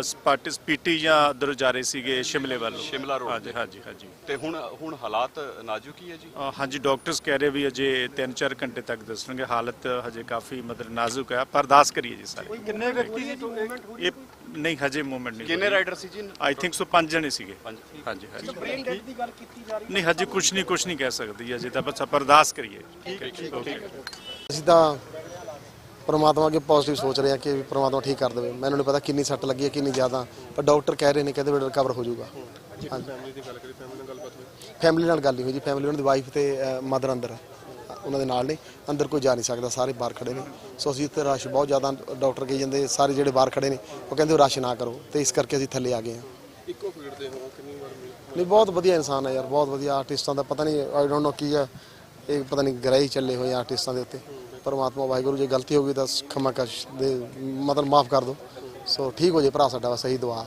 ਸਪਾਟਿਸ ਪੀਟੀ ਜਾਂ ਉਧਰ ਜਾ ਰਹੇ ਸੀਗੇ ਸ਼ਿਮਲੇ ਵੱਲ ਸ਼ਿਮਲਾ road ਹਾਂਜੀ ਹਾਂਜੀ ਹਾਂਜੀ। ਤੇ ਹੁਣ ਹੁਣ ਹਾਲਾਤ ਨਾਜ਼ੁਕ ਹੀ ਹੈ ਜੀ? ਹਾਂਜੀ ਡਾਕਟਰਸ ਕਹਿ ਰਹੇ ਵੀ ਅਜੇ 3-4 ਘੰਟੇ ਤੱਕ ਦੱਸਣਗੇ। ਹਾਲਤ ਹਜੇ ਕਾਫੀ ਮਤਲਬ ਨਾਜ਼ੁਕ ਹੈ। ਪਰ ਅਰਦਾਸ ਕਰੀਏ ਜੀ ਸਾਰੇ। ਕਿੰਨੇ ਵਿਅਕਤੀ ਸੀ ਇਹ ਨਹੀਂ ਹਜੇ ਮੂਵਮੈਂਟ ਨਹੀਂ ਕਿੰਨੇ ਰਾਈਡਰ ਸੀ ਜੀ? ਆਈ ਥਿੰਕ ਸੋ ਪੰਜ ਜਣੇ ਸੀਗੇ। ਹਾਂਜੀ ਹਾਂਜੀ। ਬ੍ਰੇਨ ਡੈਡ ਦੀ ਗੱਲ ਕੀਤੀ ਜਾ ਰਹੀ ਨਹੀਂ ਹਜੇ ਕੁਝ ਨਹੀਂ ਕੁਝ ਨਹੀਂ ਕਹਿ ਸਕਦੀ ਅਜੇ ਤਾਂ ਬਸ ਅਰਦਾਸ ਕਰੀਏ। ਠੀਕ ਹੈ ਜੀ ਓਕੇ ਅਸੀਂ ਤਾਂ ਪਰਮਾਤਮਾ ਅੱਗੇ ਪੋਜ਼ਿਟਿਵ ਸੋਚ ਰਹੇ ਹਾਂ ਕਿ ਪਰਮਾਤਮਾ ਠੀਕ ਕਰ ਦੇਵੇ। ਮੈਨੂੰ ਨਹੀਂ ਪਤਾ ਕਿੰਨੀ ਸੱਟ ਲੱਗੀ ਹੈ ਕਿੰਨੀ ਜ਼ਿਆਦਾ। ਪਰ ਡਾਕਟਰ ਕਹਿ ਰਹੇ ਨੇ ਕਹਿੰਦੇ ਵੀ ਰਿਕਵਰ ਹੋ ਜਾਊਗਾ। ਫੈਮਿਲੀ ਨਾਲ ਗੱਲ ਨਹੀਂ ਹੋਈ ਜੀ। ਫੈਮਿਲੀ ਉਹਨਾਂ ਦੀ ਵਾਈਫ ਤੇ ਮਦਰ ਅੰਦਰ। ਉਹਨਾਂ ਦੇ ਨਾਲ ਨੇ। ਅੰਦਰ ਕੋਈ ਜਾ ਨਹੀਂ ਸਕਦਾ ਸਾਰੇ ਬਾਹਰ ਖੜੇ ਨੇ। ਸੋ ਅਸੀਂ ਉੱਥੇ ਰਸ਼ ਬਹੁਤ ਜ਼ਿਆਦਾ ਡਾਕਟਰ ਕਹੀ ਜਾਂਦੇ ਸਾਰੇ ਜਿਹੜੇ ਬਾਹਰ ਖੜੇ ਨੇ ਉਹ ਕਹਿੰਦੇ ਰਸ਼ ਨਾ ਕਰੋ। ਤੇ ਇਸ ਕਰਕੇ ਅਸੀਂ ਥੱਲੇ ਆ ਗਏ ਹਾਂ। ਇੱਕੋ ਫੀਲਡ ਦੇ ਹੋ ਕਿੰਨੀ ਵਾਰ ਮਿਲੇ? ਨਹੀਂ ਬਹੁਤ ਵਧੀਆ ਇਨਸਾਨ ਹੈ ਯਾਰ ਬਹੁਤ ਵਧੀਆ ਆਰਟਿਸਟਾਂ ਦਾ ਪਤਾ ਨਹੀਂ ਆਈ ਡੋਨਟ ਨੋ ਕੀ ਹੈ। ਇਹ ਪਤਾ ਨਹੀਂ ਗ੍ਰਹਿ ਹੀ ਚੱਲੇ ਹੋਏ ਆਰਟਿਸਟਾਂ ਦੇ ਉੱਤੇ। ਪਰਮਾਤਮਾ ਵਾਹਿਗੁਰੂ, ਜੇ ਗਲਤੀ ਹੋ ਗਈ ਤਾਂ ਖਮਾ ਕਸ਼ ਦੇ, ਮਤਲਬ ਮਾਫ ਕਰ ਦਿਓ ਸੋ ਠੀਕ ਹੋ ਜੇ ਭਰਾ ਸਾਡਾ, ਬਸ ਇਹੀ ਦੁਆ।